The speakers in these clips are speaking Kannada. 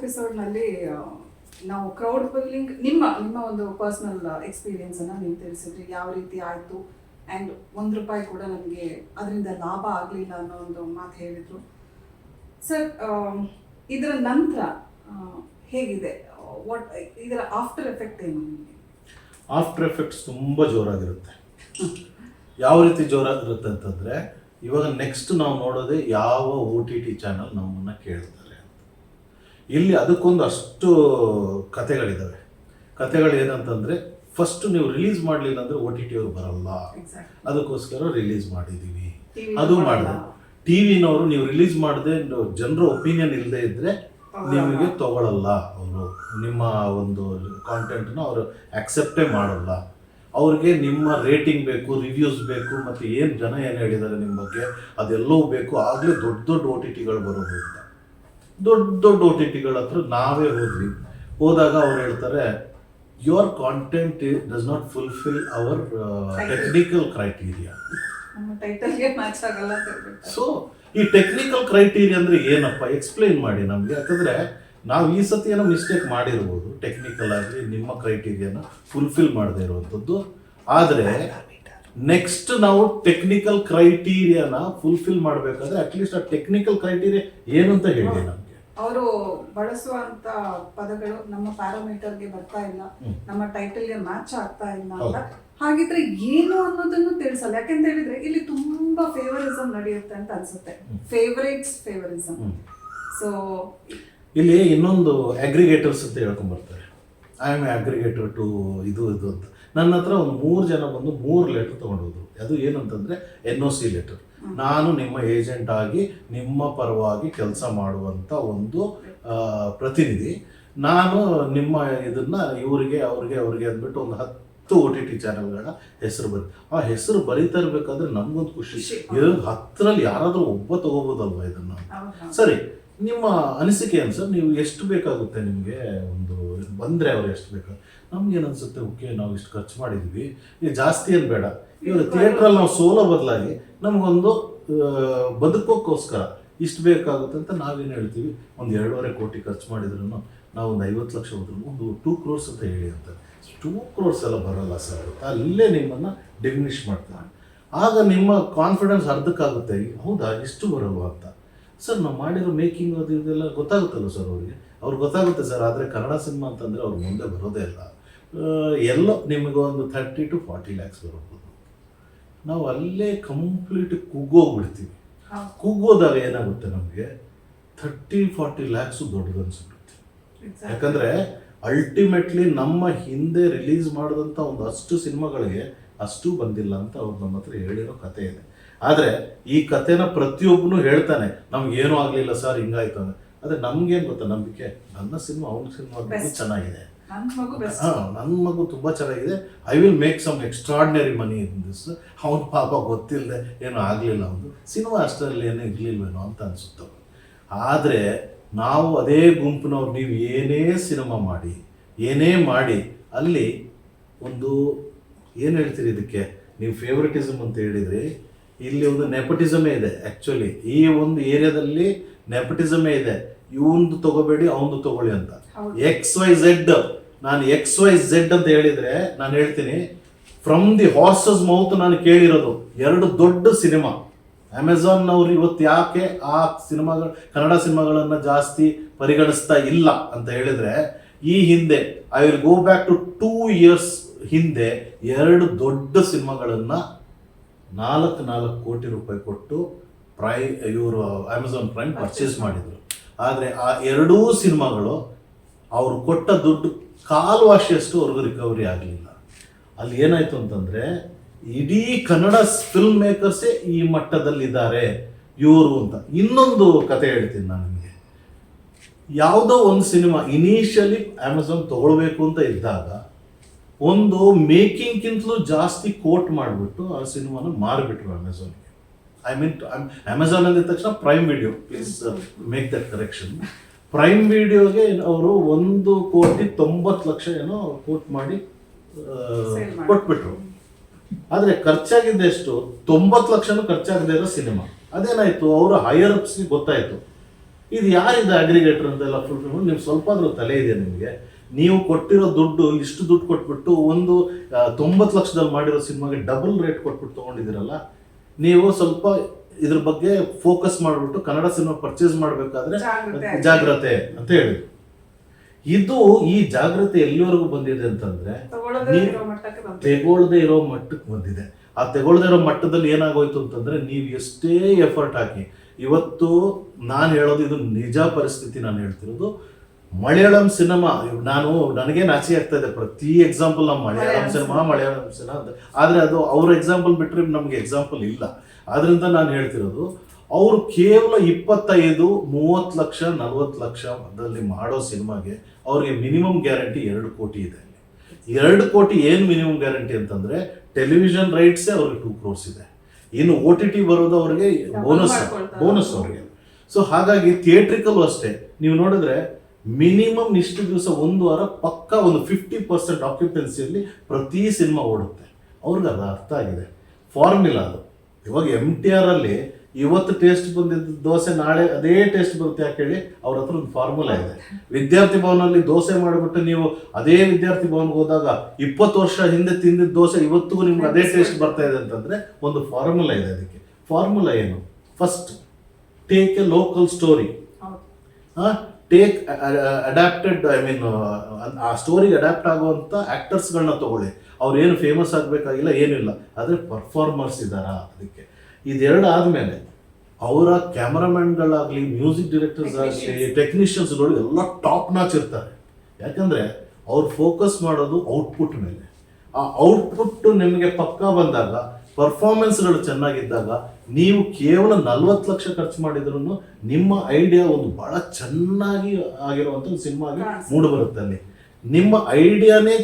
ಎಪಿಸೋಡ್ನಲ್ಲಿ ನಾವು ಕ್ರೌಡ್ ಫುಲ್ಲಿಂಗ್ ನಿಮ್ಮ ನಿಮ್ಮ ಒಂದು ಪರ್ಸನಲ್ ಎಕ್ಸ್ಪೀರಿಯನ್ಸ್ ಅನ್ನ ನೀವು ತಿಳಿಸಿದ್ರಿ. ಯಾವ ರೀತಿ ಆಯ್ತು? ಆ್ಯಂಡ್ ಒಂದು ರೂಪಾಯಿ ಕೂಡ ನನಗೆ ಅದರಿಂದ ಲಾಭ ಆಗಲಿಲ್ಲ ಅನ್ನೋ ಒಂದು ಮಾತು ಹೇಳಿದ್ರು. ಸರ್ ಇದರ ನಂತರ ಹೇಗಿದೆ? ವಾಟ್ ಇದರ ಆಫ್ಟರ್ ಎಫೆಕ್ಟ್ ಏನು ನಿಮಗೆ? ಆಫ್ಟರ್ ಎಫೆಕ್ಟ್ಸ್ ತುಂಬ ಜೋರಾಗಿರುತ್ತೆ. ಯಾವ ರೀತಿ ಜೋರಾಗಿರುತ್ತೆ ಅಂತಂದರೆ, ಇವಾಗ ನೆಕ್ಸ್ಟ್ ನಾವು ನೋಡೋದೇ ಯಾವ ಓ ಟಿ ಟಿ ಚಾನಲ್ ನಮ್ಮನ್ನು ಕೇಳ್ತಾರೆ ಅಂತ ಇಲ್ಲಿ ಅದಕ್ಕೊಂದು ಅಷ್ಟು ಕತೆಗಳಿದ್ದಾವೆ ಕತೆಗಳು ಏನಂತಂದರೆ ಫಸ್ಟ್ ನೀವು ರಿಲೀಸ್ ಮಾಡಲಿಲ್ಲ ಅಂದರೆ ಒ ಟಿ ಟಿ ಅವ್ರು ಬರಲ್ಲ. ಅದಕ್ಕೋಸ್ಕರ ರಿಲೀಸ್ ಮಾಡಿದ್ದೀವಿ ಅದು. ಮಾಡಿದೆ ಟಿ ವಿನವರು ನೀವು ರಿಲೀಸ್ ಮಾಡದೆ ಜನರ ಒಪಿನಿಯನ್ ಇಲ್ಲದೆ ಇದ್ದರೆ ನಿಮಗೆ ತಗೊಳ್ಳಲ್ಲ ಅವರು. ನಿಮ್ಮ ಒಂದು ಕಾಂಟೆಂಟ್ನ ಅವರು ಆಕ್ಸೆಪ್ಟೇ ಮಾಡಲ್ಲ. ಅವ್ರಿಗೆ ನಿಮ್ಮ ರೇಟಿಂಗ್ ಬೇಕು ರಿವ್ಯೂಸ್ ಬೇಕು ಮತ್ತು ಏನು ಜನ ಏನು ಹೇಳಿದ್ದಾರೆ ನಿಮ್ಮ ಬಗ್ಗೆ ಅದೆಲ್ಲವೂ ಬೇಕು. ಆಗಲೇ ದೊಡ್ಡ ದೊಡ್ಡ ಓ ಟಿ ಟಿಗಳು ಬರೋದು ಅಂತ ದೊಡ್ಡ ದೊಡ್ಡ ಓ ಟಿ ಟಿಗಳ ಹತ್ರ ನಾವೇ ಹೋದ್ವಿ. ಹೋದಾಗ ಅವ್ರು ಹೇಳ್ತಾರೆ your content does not fulfil our technical criteria so ಈ ಟೆಕ್ನಿಕಲ್ ಕ್ರೈಟೀರಿಯಾ ಅಂದ್ರೆ ಏನಪ್ಪ? ಎಕ್ಸ್ಪ್ಲೈನ್ ಮಾಡಿ ನಮಗೆ. ಯಾಕಂದ್ರೆ ನಾವು ಈ ಸತಿ ಏನೋ ಮಿಸ್ಟೇಕ್ ಮಾಡಿರ್ಬೋದು ಟೆಕ್ನಿಕಲ್ ಆಗಿ ನಿಮ್ಮ ಕ್ರೈಟೀರಿಯಾನ ಫುಲ್ಫಿಲ್ ಮಾಡದೇ ಇರುವಂಥದ್ದು. ಆದರೆ ನೆಕ್ಸ್ಟ್ ನಾವು ಟೆಕ್ನಿಕಲ್ ಕ್ರೈಟೀರಿಯಾನ ಫುಲ್ಫಿಲ್ ಮಾಡಬೇಕಾದ್ರೆ ಅಟ್ಲೀಸ್ಟ್ ಆ ಟೆಕ್ನಿಕಲ್ ಕ್ರೈಟೀರಿಯಾ ಏನು ಅಂತ ಹೇಳಿ ನಮಗೆ. ಅವರು ಬಳಸುವಂತ ಪದಗಳು ನಮ್ಮ ಪ್ಯಾರಾಮೀಟರ್ಗೆ ಬರ್ತಾ ಇಲ್ಲ. ನಮ್ಮ ನಮ್ಮ ಟೈಟಲ್ಗೆ ಮ್ಯಾಚ್ ಆಗ್ತಾ ಇಲ್ಲ ಅಂತ. ಹಾಗಿದ್ರೆ ಏನು ಅನ್ನೋದನ್ನು ತಿಳಿಸಲ್ಲ. ಯಾಕೆಂತ ಹೇಳಿದ್ರೆ ಇಲ್ಲಿ ತುಂಬಾ ಫೇವರಿಸಂ ನಡೆಯುತ್ತೆ ಅಂತ ಅನ್ಸುತ್ತೆ. ಫೇವರೇಟ್ಸ್ ಫೇವರಿಸಮ್ ಸೊ ಇಲ್ಲಿ ಇನ್ನೊಂದು ಅಗ್ರಿಗೇಟರ್ಸ್ ಅಂತ ಹೇಳ್ಕೊಂಡ್ ಬರ್ತಾರೆ. ಐ ಆಮ್ ಅಗ್ರಿಗೇಟರ್ ಟು ಇದು ಇದು ಅಂತ. ನನ್ನ ಹತ್ರ ಒಂದು ಮೂರು ಜನ ಬಂದು ಮೂರು ಲೆಟರ್ ತೊಗೊಂಡೋದ್ರು ಅದು ಏನಂತಂದ್ರೆ ಎನ್ ಒ ಸಿ ಲೆಟರ್. ನಾನು ನಿಮ್ಮ ಏಜೆಂಟ್ ಆಗಿ ನಿಮ್ಮ ಪರವಾಗಿ ಕೆಲಸ ಮಾಡುವಂಥ ಒಂದು ಪ್ರತಿನಿಧಿ. ನಾನು ನಿಮ್ಮ ಇದನ್ನು ಇವರಿಗೆ ಅವ್ರಿಗೆ ಅವ್ರಿಗೆ ಅಂದ್ಬಿಟ್ಟು ಒಂದು ಹತ್ತು ಒ ಟಿ ಟಿ ಚಾನೆಲ್ಗಳ ಹೆಸರು ಬರಿ ಆ ಹೆಸರು ಬರೀತಾ ಇರಬೇಕಾದ್ರೆ ನಮ್ಗೊಂದು ಖುಷಿ. ಹತ್ತರಲ್ಲಿ ಯಾರಾದರೂ ಒಬ್ಬ ತಗೋಬೋದಲ್ವ ಇದನ್ನ? ಸರಿ ನಿಮ್ಮ ಅನಿಸಿಕೆ ಸರ್, ನೀವು ಎಷ್ಟು ಬೇಕಾಗುತ್ತೆ ನಿಮಗೆ ಒಂದು ಬಂದರೆ ಅವ್ರು ಎಷ್ಟು ಬೇಕು? ನಮ್ಗೇನು ಅನಿಸುತ್ತೆ ಓಕೆ, ನಾವು ಇಷ್ಟು ಖರ್ಚು ಮಾಡಿದ್ವಿ ಈಗ ಜಾಸ್ತಿ ಏನು ಬೇಡ. ಇವಾಗ ಥಿಯೇಟ್ರಲ್ಲಿ ನಾವು ಸೋಲೋ ಬದಲಾಗಿ ನಮಗೊಂದು ಬದುಕೋಕ್ಕೋಸ್ಕರ ಇಷ್ಟು ಬೇಕಾಗುತ್ತೆ ಅಂತ ನಾವೇನು ಹೇಳ್ತೀವಿ? ಒಂದು ಎರಡೂವರೆ ಕೋಟಿ ಖರ್ಚು ಮಾಡಿದ್ರು ನಾವು ಒಂದು ಐವತ್ತು ಲಕ್ಷ ಹೋದ್ರು ಒಂದು ಟೂ ಕ್ರೋರ್ಸ್ ಅಂತ ಹೇಳಿ ಅಂತ. ಟೂ ಕ್ರೋರ್ಸ್ ಎಲ್ಲ ಬರೋಲ್ಲ ಸರ್ ಅಲ್ಲೇ ನಿಮ್ಮನ್ನು ಡಿಮಿನಿಷ್ ಮಾಡ್ತಾರೆ. ಆಗ ನಿಮ್ಮ ಕಾನ್ಫಿಡೆನ್ಸ್ ಅರ್ಧಕ್ಕಾಗುತ್ತೆ. ಹೌದಾ? ಇಷ್ಟು ಬರಲ್ವಾ ಅಂತ. ಸರ್ ನಾವು ಮಾಡಿರೋ ಮೇಕಿಂಗ್ ಅದು ಇದೆಲ್ಲ ಗೊತ್ತಾಗುತ್ತಲ್ಲ ಸರ್ ಅವ್ರಿಗೆ? ಅವ್ರಿಗೆ ಗೊತ್ತಾಗುತ್ತೆ ಸರ್ ಆದರೆ ಕನ್ನಡ ಸಿನಿಮಾ ಅಂತಂದರೆ ಅವ್ರು ಮುಂದೆ ಬರೋದೇ ಇಲ್ಲ. ಎಲ್ಲೋ ನಿಮಗೆ ಒಂದು ಥರ್ಟಿ ಟು ಫಾರ್ಟಿ ಲ್ಯಾಕ್ಸ್ ಬರ್ಬೋದು ನಾವು ಅಲ್ಲೇ ಕಂಪ್ಲೀಟ್ ಕುಗ್ಗೋಗ್ಬಿಡ್ತೀವಿ ಕುಗ್ಗೋದಾಗ ಏನಾಗುತ್ತೆ ನಮಗೆ? ಥರ್ಟಿ ಫಾರ್ಟಿ ಲ್ಯಾಕ್ಸು ದೊಡ್ಡದು ಅನ್ಸ್ಬಿಡುತ್ತೆ. ಯಾಕಂದರೆ ಅಲ್ಟಿಮೇಟ್ಲಿ ನಮ್ಮ ಹಿಂದೆ ರಿಲೀಸ್ ಮಾಡಿದಂಥ ಒಂದು ಅಷ್ಟು ಸಿನಿಮಾಗಳಿಗೆ ಅಷ್ಟು ಬಂದಿಲ್ಲ ಅಂತ ಅವ್ರು ನಮ್ಮ ಹತ್ರ ಹೇಳಿರೋ ಕಥೆ ಇದೆ. ಆದರೆ ಈ ಕಥೆನ ಪ್ರತಿಯೊಬ್ಬನು ಹೇಳ್ತಾನೆ ನಮ್ಗೇನೂ ಆಗಲಿಲ್ಲ ಸರ್ ಹಿಂಗಾಯ್ತು ಅಂತ. ಆದರೆ ನಮ್ಗೇನು ಗೊತ್ತಾ? ನಂಬಿಕೆ. ನನ್ನ ಸಿನಿಮಾ ಅವ್ನ ಸಿನಿಮಾ ಚೆನ್ನಾಗಿದೆ. ಹಾಂ ನನ್ನ ಮಗು ತುಂಬ ಚೆನ್ನಾಗಿದೆ. I will make some extraordinary money in this ಅವ್ನ ಪಾಪ ಗೊತ್ತಿಲ್ಲದೆ ಏನೂ ಆಗಲಿಲ್ಲ ಅವನು ಸಿನಿಮಾ ಅಷ್ಟರಲ್ಲಿ ಏನೂ ಇರಲಿಲ್ವೇನೋ ಅಂತ ಅನಿಸುತ್ತೆ ಆದರೆ ನಾವು ಅದೇ ಗುಂಪಿನವ್ರು ನೀವು ಏನೇ ಸಿನಿಮಾ ಮಾಡಿ ಏನೇ ಮಾಡಿ ಅಲ್ಲಿ ಒಂದು ಏನು ಹೇಳ್ತೀರಿ ಇದಕ್ಕೆ? ನೀವು ಫೇವ್ರೆಟಿಸಮ್ ಅಂತ ಹೇಳಿದ್ರಿ ಇಲ್ಲಿ ಒಂದು ನೆಪಟಿಸಮೇ ಇದೆ ಆ್ಯಕ್ಚುಲಿ ಈ ಒಂದು ಏರಿಯಾದಲ್ಲಿ ನೆಪಟಿಸಮೇ ಇದೆ. ಇವಂದು ತಗೋಬೇಡಿ ಅವನು ತಗೊಳ್ಳಿ ಅಂತ. ಎಕ್ಸ್ ವೈ ಝೆಡ್ ನಾನು ಎಕ್ಸ್ ವೈ ಝೆಡ್ ಅಂತ ಹೇಳಿದ್ರೆ ನಾನು ಹೇಳ್ತೀನಿ ಫ್ರಮ್ ದಿ ಹಾರ್ಸಸ್ ಮೌತ್ ನಾನು ಕೇಳಿರೋದು ಎರಡು ದೊಡ್ಡ ಸಿನಿಮಾ. ಅಮೆಝಾನ್ನವ್ರು ಇವತ್ತು ಯಾಕೆ ಆ ಸಿನಿಮಾಗಳು ಕನ್ನಡ ಸಿನಿಮಾಗಳನ್ನು ಜಾಸ್ತಿ ಪರಿಗಣಿಸ್ತಾ ಇಲ್ಲ ಅಂತ ಹೇಳಿದ್ರೆ ಈ ಹಿಂದೆ I will go back to two years ಹಿಂದೆ ಎರಡು ದೊಡ್ಡ ಸಿನಿಮಾಗಳನ್ನು ನಾಲ್ಕು ನಾಲ್ಕು ಕೋಟಿ ರೂಪಾಯಿ ಕೊಟ್ಟು ಪ್ರೈ ಇವರು ಅಮೆಝಾನ್ ಪ್ರೈಮ್ ಪರ್ಚೇಸ್ ಮಾಡಿದರು. ಆದರೆ ಆ ಎರಡೂ ಸಿನಿಮಾಗಳು ಅವರು ಕೊಟ್ಟ ದುಡ್ಡು ಕಾಲು ವಾಶಿಯಷ್ಟು ಅವ್ರಿಗೂ ರಿಕವರಿ ಆಗಲಿಲ್ಲ. ಅಲ್ಲಿ ಏನಾಯಿತು ಅಂತಂದರೆ ಇಡೀ ಕನ್ನಡ ಫಿಲ್ಮ್ ಮೇಕರ್ಸೇ ಈ ಮಟ್ಟದಲ್ಲಿದ್ದಾರೆ ಇವರು ಅಂತ. ಇನ್ನೊಂದು ಕತೆ ಹೇಳ್ತೀನಿ ನಾನು ನಿಮಗೆ. ಯಾವುದೋ ಒಂದು ಸಿನಿಮಾ ಇನಿಷಿಯಲಿ ಅಮೆಝಾನ್ ತಗೊಳ್ಬೇಕು ಅಂತ ಇದ್ದಾಗ ಒಂದು ಮೇಕಿಂಗ್ಗಿಂತಲೂ ಜಾಸ್ತಿ ಕೋಟ್ ಮಾಡಿಬಿಟ್ಟು ಆ ಸಿನಿಮಾನ ಮಾರಿಬಿಟ್ರು ಅಮೆಝಾನ್ಗೆ ಐ ಮೀನ್ ಅಮೆಝಾನ್ ಅಂದಿದ ತಕ್ಷಣ Prime Video please make that correction Prime ವಿಡಿಯೋಗೆ ಅವರು ಒಂದು ಕೋಟಿ ತೊಂಬತ್ತು ಲಕ್ಷ ಏನೋ ಕೋಟ್ ಮಾಡಿ. ಕೊಟ್ಬಿಟ್ರು. ಆದರೆ ಖರ್ಚಾಗಿದ್ದೆಷ್ಟು ತೊಂಬತ್ತು ಲಕ್ಷನೂ ಖರ್ಚಾಗದೇ ಇರೋ ಸಿನಿಮಾ. ಅದೇನಾಯ್ತು? ಅವರು ಹೈಯರ್ ಅಪ್ಸ್ಗೆ ಗೊತ್ತಾಯ್ತು. ಇದು ಯಾರಿದೆ ಅಗ್ರಿಗೇಟರ್ ಅಂತೆಲ್ಲ ಫುಲ್ ನೀವು ಸ್ವಲ್ಪ ಆದ್ರೂ ತಲೆ ಇದೆ ನಿಮಗೆ? ನೀವು ಕೊಟ್ಟಿರೋ ದುಡ್ಡು ಇಷ್ಟು ದುಡ್ಡು ಕೊಟ್ಬಿಟ್ಟು ಒಂದು ತೊಂಬತ್ತು ಲಕ್ಷದಲ್ಲಿ ಮಾಡಿರೋ ಸಿನಿಮಾಗೆ ಡಬಲ್ ರೇಟ್ ಕೊಟ್ಬಿಟ್ಟು ತೊಗೊಂಡಿದ್ದೀರಲ್ಲ ನೀವು ಸ್ವಲ್ಪ ಇದ್ರ ಬಗ್ಗೆ ಫೋಕಸ್ ಮಾಡಿಬಿಟ್ಟು ಕನ್ನಡ ಸಿನಿಮಾ ಪರ್ಚೇಸ್ ಮಾಡಬೇಕಾದ್ರೆ ಜಾಗ್ರತೆ. ಅಂತ ಹೇಳಿ. ಇದು ಈ ಜಾಗ್ರತೆ ಎಲ್ಲಿವರೆಗೂ ಬಂದಿದೆ ಅಂತಂದ್ರೆ ತೆಗೊಳ್ಳದೆ ಇರೋ ಮಟ್ಟಕ್ಕೆ ಬಂದಿದೆ. ಆ ತೆಗೊಳ್ಳದೆ ಇರೋ ಮಟ್ಟದಲ್ಲಿ ಏನಾಗೋಯ್ತು ಅಂತಂದ್ರೆ ನೀವು ಎಷ್ಟೇ ಎಫರ್ಟ್ ಹಾಕಿ ಇವತ್ತು ನಾನು ಹೇಳೋದು ಇದು ನಿಜ ಪರಿಸ್ಥಿತಿ ನಾನು ಹೇಳ್ತಿರೋದು ಮಲಯಾಳಂ ಸಿನಿಮಾ ನಾನು ನನಗೆ ನಾಚಿ ಆಗ್ತಾ ಇದೆ. ಪ್ರತಿ ಎಕ್ಸಾಂಪಲ್ ನಮ್ಮ ಮಲಯಾಳಂ ಸಿನಿಮಾ. ಮಲಯಾಳಂ ಸಿನಿಮಾ ಅಂತ. ಆದ್ರೆ ಅದು ಅವ್ರ ಎಕ್ಸಾಂಪಲ್ ಬಿಟ್ಟರೆ ನಮಗೆ ಎಕ್ಸಾಂಪಲ್ ಇಲ್ಲ. ಆದ್ರಿಂದ ನಾನು ಹೇಳ್ತಿರೋದು ಅವರು ಕೇವಲ ಇಪ್ಪತ್ತೈದು ಮೂವತ್ತು ಲಕ್ಷ ನಲ್ವತ್ತು ಲಕ್ಷದಲ್ಲಿ ಮಾಡೋ ಸಿನಿಮಾಗೆ ಅವ್ರಿಗೆ ಮಿನಿಮಮ್ ಗ್ಯಾರಂಟಿ ಎರಡು ಕೋಟಿ ಇದೆ ಎರಡು ಕೋಟಿ ಏನು ಮಿನಿಮಮ್ ಗ್ಯಾರಂಟಿ ಅಂತಂದ್ರೆ ಟೆಲಿವಿಷನ್ ರೈಟ್ಸೇ ಅವ್ರಿಗೆ ಟೂ ಕ್ರೋರ್ಸ್ ಇದೆ. ಇನ್ನು ಓ ಟಿ ಟಿ ಬರೋದು ಅವ್ರಿಗೆ ಬೋನಸ್ ಬೋನಸ್ ಅವ್ರಿಗೆ. ಸೊ ಹಾಗಾಗಿ ಥಿಯೇಟ್ರಿಕಲ್ಲೂ ಅಷ್ಟೇ. ನೀವು ನೋಡಿದ್ರೆ ಮಿನಿಮಮ್ ಇಷ್ಟು ದಿವಸ ಒಂದು ವಾರ ಪಕ್ಕ ಒಂದು ಫಿಫ್ಟಿ ಪರ್ಸೆಂಟ್ ಆಕ್ಯುಪೆನ್ಸಿಯಲ್ಲಿ ಪ್ರತಿ ಸಿನಿಮಾ ಓಡುತ್ತೆ. ಅವ್ರಿಗೆ ಅದು ಅರ್ಥ ಆಗಿದೆ. ಫಾರ್ಮುಲಾ ಅದು. ಇವಾಗ ಎಂ ಟಿ ಆರ್ ಅಲ್ಲಿ ಇವತ್ತು ಟೇಸ್ಟ್ ಬಂದಿದ್ದ ದೋಸೆ ನಾಳೆ ಅದೇ ಟೇಸ್ಟ್ ಬರುತ್ತೆ ಯಾಕೆ ಹೇಳಿ? ಅವ್ರ ಹತ್ರ ಒಂದು ಫಾರ್ಮುಲಾ ಇದೆ. ವಿದ್ಯಾರ್ಥಿ ಭವನಲ್ಲಿ ದೋಸೆ ಮಾಡಿಬಿಟ್ಟು ನೀವು ಅದೇ ವಿದ್ಯಾರ್ಥಿ ಭವನ್ಗೆ ಹೋದಾಗ ಇಪ್ಪತ್ತು ವರ್ಷ ಹಿಂದೆ ತಿಂದಿದ್ದ ದೋಸೆ ಇವತ್ತಿಗೂ ನಿಮ್ಗೆ ಅದೇ ಟೇಸ್ಟ್ ಬರ್ತಾ ಇದೆ ಅಂತಂದ್ರೆ ಒಂದು ಫಾರ್ಮುಲಾ ಇದೆ ಅದಕ್ಕೆ. ಫಾರ್ಮುಲಾ ಏನು? First take a local story ಹೌದು. ಟೇಕ್ ಅಡ್ಯಾಪ್ಟೆಡ್ ಐ ಮೀನ್ ಆ ಸ್ಟೋರಿಗೆ ಅಡ್ಯಾಪ್ಟ್ ಆಗುವಂಥ ಆ್ಯಕ್ಟರ್ಸ್ಗಳನ್ನ ತಗೊಳ್ಳಿ. ಅವ್ರು ಏನು ಫೇಮಸ್ ಆಗಬೇಕಾಗಿಲ್ಲ ಏನಿಲ್ಲ. ಆದರೆ ಪರ್ಫಾರ್ಮರ್ಸ್ ಇದ್ದಾರಾ ಅದಕ್ಕೆ. ಇದೆರಡು ಆದಮೇಲೆ ಅವರ ಕ್ಯಾಮ್ರಾಮನ್ಗಳಾಗಲಿ ಮ್ಯೂಸಿಕ್ ಡೈರೆಕ್ಟರ್ಸ್ ಆಗಲಿ ಟೆಕ್ನಿಷಿಯನ್ಸ್ಗಳು ಎಲ್ಲ ಟಾಪ್ ನಾಚ್ ಇರ್ತಾರೆ. ಯಾಕಂದರೆ ಅವ್ರು ಫೋಕಸ್ ಮಾಡೋದು ಔಟ್ಪುಟ್ ಮೇಲೆ. ಆ ಔಟ್ಪುಟ್ ನಿಮಗೆ ಪಕ್ಕಾ ಬಂದಾಗ ಪರ್ಫಾರ್ಮೆನ್ಸ್ಗಳು ಚೆನ್ನಾಗಿದ್ದಾಗ ನೀವು ಕೇವಲ ನಲ್ವತ್ತು ಲಕ್ಷ ಖರ್ಚು ಮಾಡಿದ್ರು ನಿಮ್ಮ ಐಡಿಯಾ ಒಂದು ಬಹಳ ಚೆನ್ನಾಗಿ ಆಗಿರುವಂತ ಒಂದು ಸಿನಿಮಾ ಆಗಿ ಕಾಣಿಸುತ್ತೆ. ಅಲ್ಲಿ ನಿಮ್ಮ ಐಡಿಯಾನೇ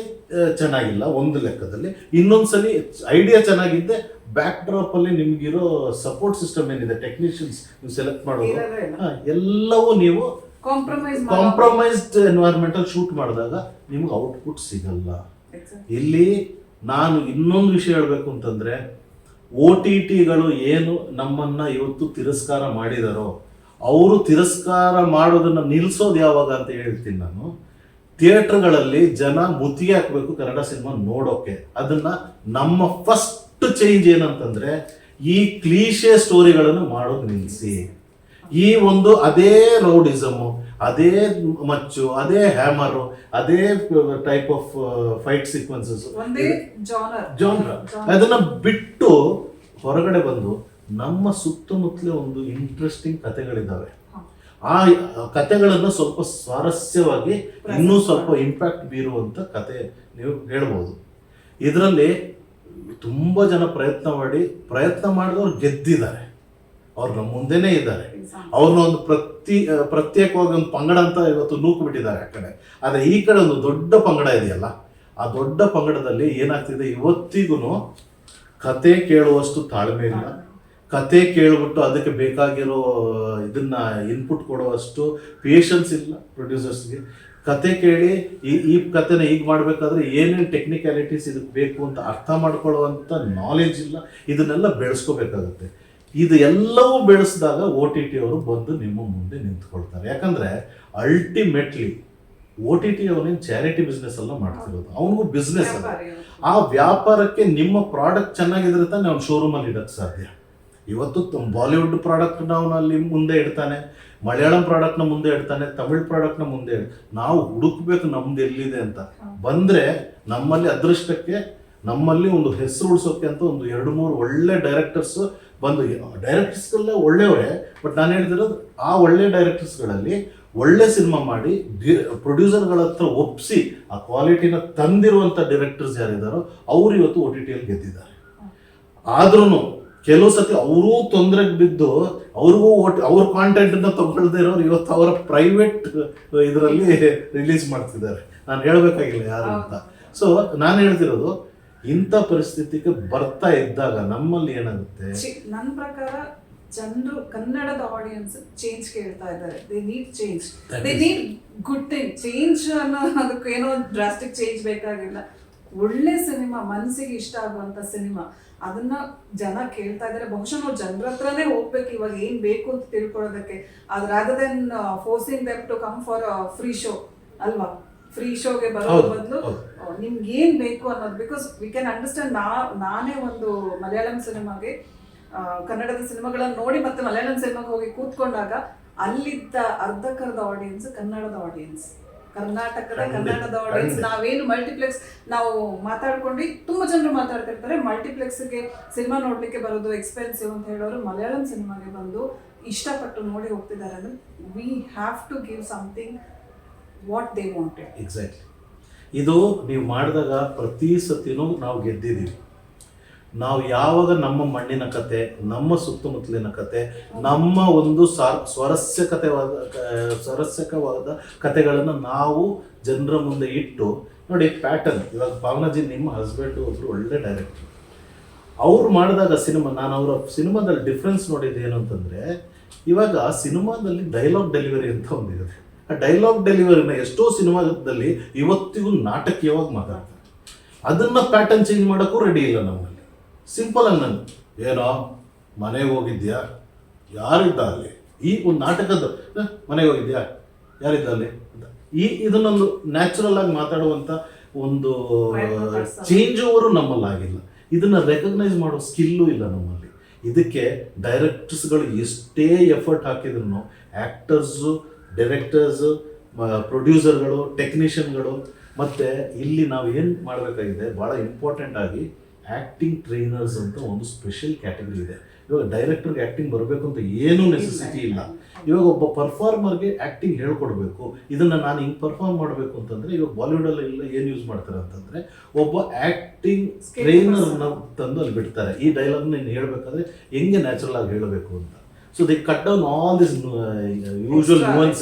ಚೆನ್ನಾಗಿಲ್ಲ ಒಂದು ಲೆಕ್ಕದಲ್ಲಿ. ಇನ್ನೊಂದ್ಸಲಿ ಐಡಿಯಾ ಚೆನ್ನಾಗಿದ್ದೆ ಬ್ಯಾಕ್ ಡ್ರಾಪ್ ಅಲ್ಲಿ ನಿಮ್ಗಿರೋ ಸಪೋರ್ಟ್ ಸಿಸ್ಟಮ್ ಏನಿದೆ ಟೆಕ್ನಿಷಿಯನ್ಸ್ ನೀವು ಸೆಲೆಕ್ಟ್ ಮಾಡೋದು ಎಲ್ಲವೂ ನೀವು ಕಾಂಪ್ರಮೈಸ್ ಕಾಂಪ್ರಮೈಸ್ಡ್ ಎನ್ವೈರ್ಮೆಂಟ್ ಅಲ್ಲಿ ಶೂಟ್ ಮಾಡಿದಾಗ ನಿಮ್ಗೆ ಔಟ್ಪುಟ್ ಸಿಗಲ್ಲ. ಇಲ್ಲಿ ನಾನು ಇನ್ನೊಂದು ವಿಷಯ ಹೇಳಬೇಕು ಅಂತಂದ್ರೆ ಒ ಟಿ ಟಿಗಳು ಏನು ನಮ್ಮನ್ನ ಇವತ್ತು ತಿರಸ್ಕಾರ ಮಾಡಿದಾರೋ, ಅವರು ತಿರಸ್ಕಾರ ಮಾಡೋದನ್ನ ನಿಲ್ಲಿಸೋದು ಯಾವಾಗ ಅಂತ ಹೇಳ್ತೀನಿ ನಾನು. ಥಿಯೇಟ್ರ್ಗಳಲ್ಲಿ ಜನ ಮುತ್ತಿಗೆ ಹಾಕಬೇಕು ಕನ್ನಡ ಸಿನಿಮಾ ನೋಡೋಕೆ. ಅದನ್ನ ನಮ್ಮ ಫಸ್ಟ್ ಚೇಂಜ್ ಏನಂತಂದರೆ, ಈ ಕ್ಲೀಶೆ ಸ್ಟೋರಿಗಳನ್ನು ಮಾಡೋದು ನಿಲ್ಲಿಸಿ ಈ ಒಂದು ಅದೇ ರೌಡಿಸಮ್ ಅದೇ ಮಚ್ಚು ಅದೇ ಹ್ಯಾಮರು ಅದೇ type of fight sequences genre ಅದನ್ನ ಬಿಟ್ಟು ಹೊರಗಡೆ ಬಂದು ನಮ್ಮ ಸುತ್ತಮುತ್ತಲೇ ಒಂದು ಇಂಟ್ರೆಸ್ಟಿಂಗ್ ಕಥೆಗಳಿದ್ದಾವೆ ಆ ಕಥೆಗಳನ್ನು ಸ್ವಲ್ಪ ಸ್ವಾರಸ್ಯವಾಗಿ ಇನ್ನೂ ಸ್ವಲ್ಪ ಇಂಪ್ಯಾಕ್ಟ್ ಬೀರುವಂತ ಕತೆ ನೀವು ಹೇಳ್ಬೋದು. ಇದರಲ್ಲಿ ತುಂಬ ಜನ ಪ್ರಯತ್ನ ಮಾಡಿ ಪ್ರಯತ್ನ ಮಾಡಿದವ್ರು ಗೆದ್ದಿದ್ದಾರೆ. ಅವ್ರು ನಮ್ಮ ಮುಂದೆನೇ ಇದ್ದಾರೆ. ಅವ್ರನ್ನ ಒಂದು ಪ್ರತಿ ಪ್ರತ್ಯೇಕವಾಗಿ ಒಂದು ಪಂಗಡ ಅಂತ ಇವತ್ತು ನೂಕು ಬಿಟ್ಟಿದ್ದಾರೆ ಆ ಕಡೆ ಆದರೆ ಈ ಕಡೆ ಒಂದು ದೊಡ್ಡ ಪಂಗಡ ಇದೆಯಲ್ಲ, ಆ ದೊಡ್ಡ ಪಂಗಡದಲ್ಲಿ ಏನಾಗ್ತಿದೆ? ಇವತ್ತಿಗೂ ಕತೆ ಕೇಳುವಷ್ಟು ತಾಳ್ಮೆ ಇಲ್ಲ. ಕತೆ ಕೇಳಿಬಿಟ್ಟು ಅದಕ್ಕೆ ಬೇಕಾಗಿರೋ, ಇದನ್ನ ಇನ್ಪುಟ್ ಕೊಡುವಷ್ಟು ಪೇಷನ್ಸ್ ಇಲ್ಲ ಪ್ರೊಡ್ಯೂಸರ್ಸ್ಗೆ ಕತೆ ಕೇಳಿ, ಈ ಈ ಕತೆನ ಈಗ ಮಾಡಬೇಕಾದ್ರೆ ಏನೇನು ಟೆಕ್ನಿಕ್ಯಾಲಿಟೀಸ್ ಇದಕ್ಕೆ ಬೇಕು ಅಂತ ಅರ್ಥ ಮಾಡ್ಕೊಳ್ಳುವಂಥ ನಾಲೆಜ್ ಇಲ್ಲ. ಇದನ್ನೆಲ್ಲ ಬೆಳೆಸ್ಕೋಬೇಕಾಗುತ್ತೆ. ಇದು ಎಲ್ಲವೂ ಬೆಳೆಸಿದಾಗ ಓ ಟಿ ಟಿ ಅವರು ಬಂದು ನಿಮ್ಮ ಮುಂದೆ ನಿಂತ್ಕೊಳ್ತಾರೆ. ಯಾಕಂದ್ರೆ ಅಲ್ಟಿಮೇಟ್ಲಿ ಓ ಟಿ ಟಿ ಅವನೇನು ಚಾರಿಟಿ ಬಿಸ್ನೆಸ್ ಎಲ್ಲ ಮಾಡ್ತಿರೋದು. ಅವನಿಗೂ ಬಿಸ್ನೆಸ್ ಅಲ್ಲ. ಆ ವ್ಯಾಪಾರಕ್ಕೆ ನಿಮ್ಮ ಪ್ರಾಡಕ್ಟ್ ಚೆನ್ನಾಗಿದ್ರೆ ತಾನೇ ಅವ್ನು ಶೋರೂಮಲ್ಲಿ ಇಡಕ್ಕೆ ಸಾಧ್ಯ. ಇವತ್ತು ಬಾಲಿವುಡ್ ಪ್ರಾಡಕ್ಟ್ನ ಅವನು ಅಲ್ಲಿ ಮುಂದೆ ಇಡ್ತಾನೆ ಮಲಯಾಳಂ ಪ್ರಾಡಕ್ಟ್ನ ಮುಂದೆ ಇಡ್ತಾನೆ ತಮಿಳ್ ಪ್ರಾಡಕ್ಟ್ನ ಮುಂದೆ ಇಡ್ ನಾವು ಹುಡುಕ್ಬೇಕು ನಮ್ದು ಎಲ್ಲಿದೆ ಅಂತ. ಬಂದ್ರೆ ನಮ್ಮಲ್ಲಿ ಅದೃಷ್ಟಕ್ಕೆ ನಮ್ಮಲ್ಲಿ ಒಂದು ಹೆಸರು ಉಳಿಸೋಕೆ ಅಂತ ಒಂದು ಎರಡು ಮೂರು ಒಳ್ಳೆ ಡೈರೆಕ್ಟರ್ಸ್ ಬಂದು ಡೈರೆಕ್ಟರ್ಸ್ಗೆಲ್ಲ ಒಳ್ಳೆಯವರೇ ಬಟ್ ನಾನು ಹೇಳ್ತಿರೋದು ಆ ಒಳ್ಳೆ ಡೈರೆಕ್ಟರ್ಸ್ಗಳಲ್ಲಿ ಒಳ್ಳೆ ಸಿನಿಮಾ ಮಾಡಿ ಪ್ರೊಡ್ಯೂಸರ್ಗಳ ಹತ್ರ ಒಪ್ಪಿಸಿ ಆ ಕ್ವಾಲಿಟಿನ ತಂದಿರುವಂಥ ಡೈರೆಕ್ಟರ್ಸ್ ಯಾರಿದ್ದಾರೋ ಅವರು ಇವತ್ತು ಒ ಟಿ ಟಿಯಲ್ಲಿ ಗೆದ್ದಿದ್ದಾರೆ. ಆದ್ರೂ ಕೆಲವು ಸತಿ ಅವರೂ ತೊಂದರೆಗೆ ಬಿದ್ದು, ಅವ್ರಿಗೂ ಒಟ್ಟು ಅವ್ರ ಕಾಂಟೆಂಟನ್ನು ತಗೊಳ್ದೇ ಇರೋರು ಇವತ್ತು ಅವರ ಪ್ರೈವೇಟ್ ಇದರಲ್ಲಿ ರಿಲೀಸ್ ಮಾಡ್ತಿದ್ದಾರೆ. ನಾನು ಹೇಳಬೇಕಾಗಿಲ್ಲ ಯಾರು ಅಂತ. ಸೊ ನಾನು ಹೇಳ್ತಿರೋದು ಇಂಥ ಪರಿಸ್ಥಿತಿಗೆ ಬರ್ತಾ ಇದ್ದಾಗ ನಮ್ಮಲ್ಲಿ ಏನಾಗುತ್ತೆ? ನನ್ನ ಪ್ರಕಾರ ಜನರು ಕನ್ನಡದ ಆಡಿಯನ್ಸ್ ಚೇಂಜ್ ಕೇಳ್ತಾ ಇದ್ದಾರೆ. They need change they need good thing change ಅನ್ನೋ ಅದಕ್ಕೆ ಏನೋ ಡ್ರಾಸ್ಟಿಕ್ ಚೇಂಜ್ ಬೇಕಾಗಿಲ್ಲ. ಒಳ್ಳೆ ಸಿನಿಮಾ ಮನಸ್ಸಿಗೆ ಇಷ್ಟ ಆಗುವಂತ ಸಿನಿಮಾ. ಅದನ್ನ ಜನ ಕೇಳ್ತಾ ಇದಾರೆ ಬಹುಶಃ ನಾವು ಜನರ ಹತ್ರನೇ ಹೋಗ್ಬೇಕು. ಇವಾಗ ಏನ್ ಬೇಕು ಅಂತ ತಿಳ್ಕೊಳ್ಳೋದಕ್ಕೆ. ಅದು rather than forcing them to come for free show ಅಲ್ವಾ? ಫ್ರೀ ಶೋಗೆ ಬರೋ ಹೌದು, ಬದಲು ಹೌದು. ನಿಮ್ಗೆ ಏನ್ ಬೇಕು ಅನ್ನೋದು ಬಿಕಾಸ್ ವಿ ಕ್ಯಾನ್ ಅಂಡರ್ಸ್ಟ್ಯಾಂಡ್ ನಾ ನಾನೇ ಒಂದು ಮಲಯಾಳಂ ಸಿನಿಮಾಗೆ ಆ, ಕನ್ನಡದ ಸಿನಿಮಾಗಳನ್ನ ನೋಡಿ ಮತ್ತೆ ಮಲಯಾಳಂ ಸಿನಿಮಾಗೆ ಹೋಗಿ ಕೂತ್ಕೊಂಡಾಗ ಅಲ್ಲಿದ್ದ ಅರ್ಧಕರದ ಆಡಿಯನ್ಸ್ ಕನ್ನಡದ ಆಡಿಯನ್ಸ್ ಕರ್ನಾಟಕದ ಕನ್ನಡದ ಆಡಿಯನ್ಸ್ ನಾವೇನು ಮಲ್ಟಿಪ್ಲೆಕ್ಸ್ ನಾವು ಮಾತಾಡ್ಕೊಂಡು ತುಂಬಾ ಜನರು ಮಾತಾಡ್ತಿರ್ತಾರೆ. ಮಲ್ಟಿಪ್ಲೆಕ್ಸ್ಗೆ ಸಿನಿಮಾ ನೋಡ್ಲಿಕ್ಕೆ ಬರೋದು ಎಕ್ಸ್ಪೆನ್ಸಿವ್ ಅಂತ ಹೇಳೋರು ಮಲಯಾಳಂ ಸಿನಿಮಾಗೆ ಬಂದು ಇಷ್ಟಪಟ್ಟು ನೋಡಿ ಹೋಗ್ತಿದ್ದಾರೆ ಅಂದ್ರೆ we have to give something what they wanted exactly ಇದು ನೀವು ಮಾಡಿದಾಗ ಪ್ರತಿ ಸತಿನೂ ನಾವು ಗೆದ್ದಿದ್ದೀವಿ. ನಾವು ಯಾವಾಗ ನಮ್ಮ ಮಣ್ಣಿನ ಕತೆ, ನಮ್ಮ ಸುತ್ತಮುತ್ತಲಿನ ಕತೆ, ನಮ್ಮ ಒಂದು ಸ್ವರಸ್ಯಕತೆವಾದ ಸ್ವರಸ್ಯಕವಾದ ಕತೆಗಳನ್ನು ನಾವು ಜನರ ಮುಂದೆ ಇಟ್ಟು, ನೋಡಿ ಪ್ಯಾಟರ್ನ್ ಇವಾಗ ಭಾವನಾಜಿ ನಿಮ್ಮ ಹಸ್ಬೆಂಡು ಒಬ್ಬರು ಒಳ್ಳೆ ಡೈರೆಕ್ಟರ್ ಅವ್ರು ಮಾಡಿದಾಗ ಸಿನಿಮಾ, ನಾನು ಅವರ ಸಿನಿಮಾದಲ್ಲಿ ಡಿಫ್ರೆನ್ಸ್ ನೋಡಿದ್ದು ಏನು ಅಂತಂದರೆ, ಇವಾಗ ಸಿನಿಮಾದಲ್ಲಿ ಡೈಲಾಗ್ ಡೆಲಿವರಿ ಅಂತ ಒಂದಿರುತ್ತೆ ಆ ಡೈಲಾಗ್ ಡೆಲಿವರಿನ ಎಷ್ಟೋ ಸಿನಿಮಾದಲ್ಲಿ ಇವತ್ತಿಗೂ ನಾಟಕೀಯವಾಗಿ ಮಾತಾಡ್ತಾರೆ. ಅದನ್ನ ಪ್ಯಾಟರ್ನ್ ಚೇಂಜ್ ಮಾಡೋಕ್ಕೂ ರೆಡಿ ಇಲ್ಲ ನಮ್ಮಲ್ಲಿ. ಸಿಂಪಲ್ ಆಗಿ ನಾನು ಏನೋ ಮನೆಗೆ ಹೋಗಿದ್ಯಾ? ಯಾರಿದ್ದ ಅಲ್ಲಿ? ಈ ಒಂದು ನಾಟಕದ ಮನೆಗೆ ಹೋಗಿದ್ಯಾ? ಯಾರಿದ್ದ ಅಲ್ಲಿ? ಅಂತ. ಈ ಇದನ್ನೊಂದು ನ್ಯಾಚುರಲ್ ಆಗಿ ಮಾತಾಡುವಂಥ ಒಂದು ಚೇಂಜ್ ಓವರು ನಮ್ಮಲ್ಲಿ ಆಗಿಲ್ಲ ಇದನ್ನ ರೆಕಗ್ನೈಸ್ ಮಾಡೋ ಸ್ಕಿಲ್ಲು ಇಲ್ಲ ನಮ್ಮಲ್ಲಿ. ಇದಕ್ಕೆ ಡೈರೆಕ್ಟರ್ಸ್ಗಳು ಎಷ್ಟೇ ಎಫರ್ಟ್ ಹಾಕಿದ್ರು ಆ್ಯಕ್ಟರ್ಸು ಡೈರೆಕ್ಟರ್ಸು ಪ್ರೊಡ್ಯೂಸರ್ಗಳು ಟೆಕ್ನಿಷಿಯನ್ಗಳು ಮತ್ತು ಇಲ್ಲಿ ನಾವು ಏನು ಮಾಡಬೇಕಾಗಿದೆ ಭಾಳ ಇಂಪಾರ್ಟೆಂಟ್ ಆಗಿ ಆ್ಯಕ್ಟಿಂಗ್ ಟ್ರೈನರ್ಸ್ ಅಂತ ಒಂದು ಸ್ಪೆಷಲ್ ಕ್ಯಾಟಗರಿ ಇದೆ. ಇವಾಗ ಡೈರೆಕ್ಟರ್ಗೆ ಆ್ಯಕ್ಟಿಂಗ್ ಬರಬೇಕು ಅಂತ ಏನೂ ನೆಸೆಸಿಟಿ ಇಲ್ಲ. ಇವಾಗ ಒಬ್ಬ ಪರ್ಫಾರ್ಮರ್ಗೆ ಆ್ಯಕ್ಟಿಂಗ್ ಹೇಳ್ಕೊಡ್ಬೇಕು. ಇದನ್ನು ನಾನು ಹಿಂಗೆ ಪರ್ಫಾರ್ಮ್ ಮಾಡಬೇಕು ಅಂತಂದರೆ ಇವಾಗ ಬಾಲಿವುಡಲ್ಲಿ ಎಲ್ಲ ಏನು ಯೂಸ್ ಮಾಡ್ತಾರೆ ಅಂತಂದರೆ ಒಬ್ಬ ಆ್ಯಕ್ಟಿಂಗ್ ಟ್ರೈನರ್ನ ತಂದು ಅಲ್ಲಿ ಬಿಡ್ತಾರೆ. ಈ ಡೈಲಾಗ್ನ ನೀನು ಹೇಳಬೇಕಾದ್ರೆ ಹೆಂಗೆ ನ್ಯಾಚುರಲ್ ಆಗಿ ಹೇಳಬೇಕು ಅಂತ. So the cut down all this usual wings.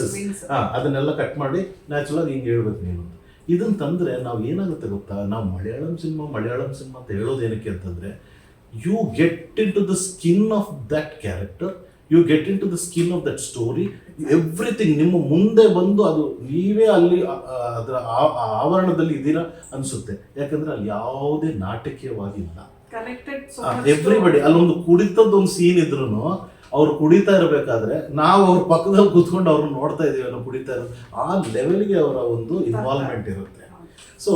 ಹಾಂ ಅದನ್ನೆಲ್ಲ ಕಟ್ ಮಾಡಿ ನ್ಯಾಚುರಲ್ ಆಗಿ ಹಿಂಗೆ ಹೇಳ್ಬೇಕು ನೀನು. ಇದನ್ನು ತಂದರೆ ನಾವು ಏನಾಗುತ್ತೆ ಗೊತ್ತಾ? ನಾವು ಮಲಯಾಳಂ ಸಿನಿಮಾ ಮಲಯಾಳಂ ಸಿನಿಮಾ ಅಂತ ಹೇಳೋದು ಏನಕ್ಕೆ ಅಂತಂದರೆ you get into the skin of that character you get into the skin of that story everything ನಿಮ್ಮ ಮುಂದೆ ಬಂದು ಅದು ನೀವೇ ಅಲ್ಲಿ ಅದರ ಆವರಣದಲ್ಲಿ ಇದ್ದೀರಾ ಅನಿಸುತ್ತೆ. ಯಾಕಂದರೆ ಅಲ್ಲಿ ಯಾವುದೇ ನಾಟಕೀಯವಾಗಿಲ್ಲ. ಎವ್ರಿಬಡಿ ಅಲ್ಲೊಂದು ಕುಡಿತದ್ದು ಒಂದು ಸೀನ್ ಇದ್ರು ಅವ್ರು ಕುಡಿತಾ ಇರಬೇಕಾದ್ರೆ ನಾವು ಅವ್ರ ಪಕ್ಕದಲ್ಲಿ ಕೂತ್ಕೊಂಡು ಅವ್ರನ್ನ ನೋಡ್ತಾ ಇದೀವಿ ಅನ್ನೋ ಕುಡಿತಾ ಇರೋದು ಆ ಲೆವೆಲ್ಗೆ ಅವರ ಒಂದು ಇನ್ವಾಲ್ವ್ಮೆಂಟ್ ಇರುತ್ತೆ. ಸೊ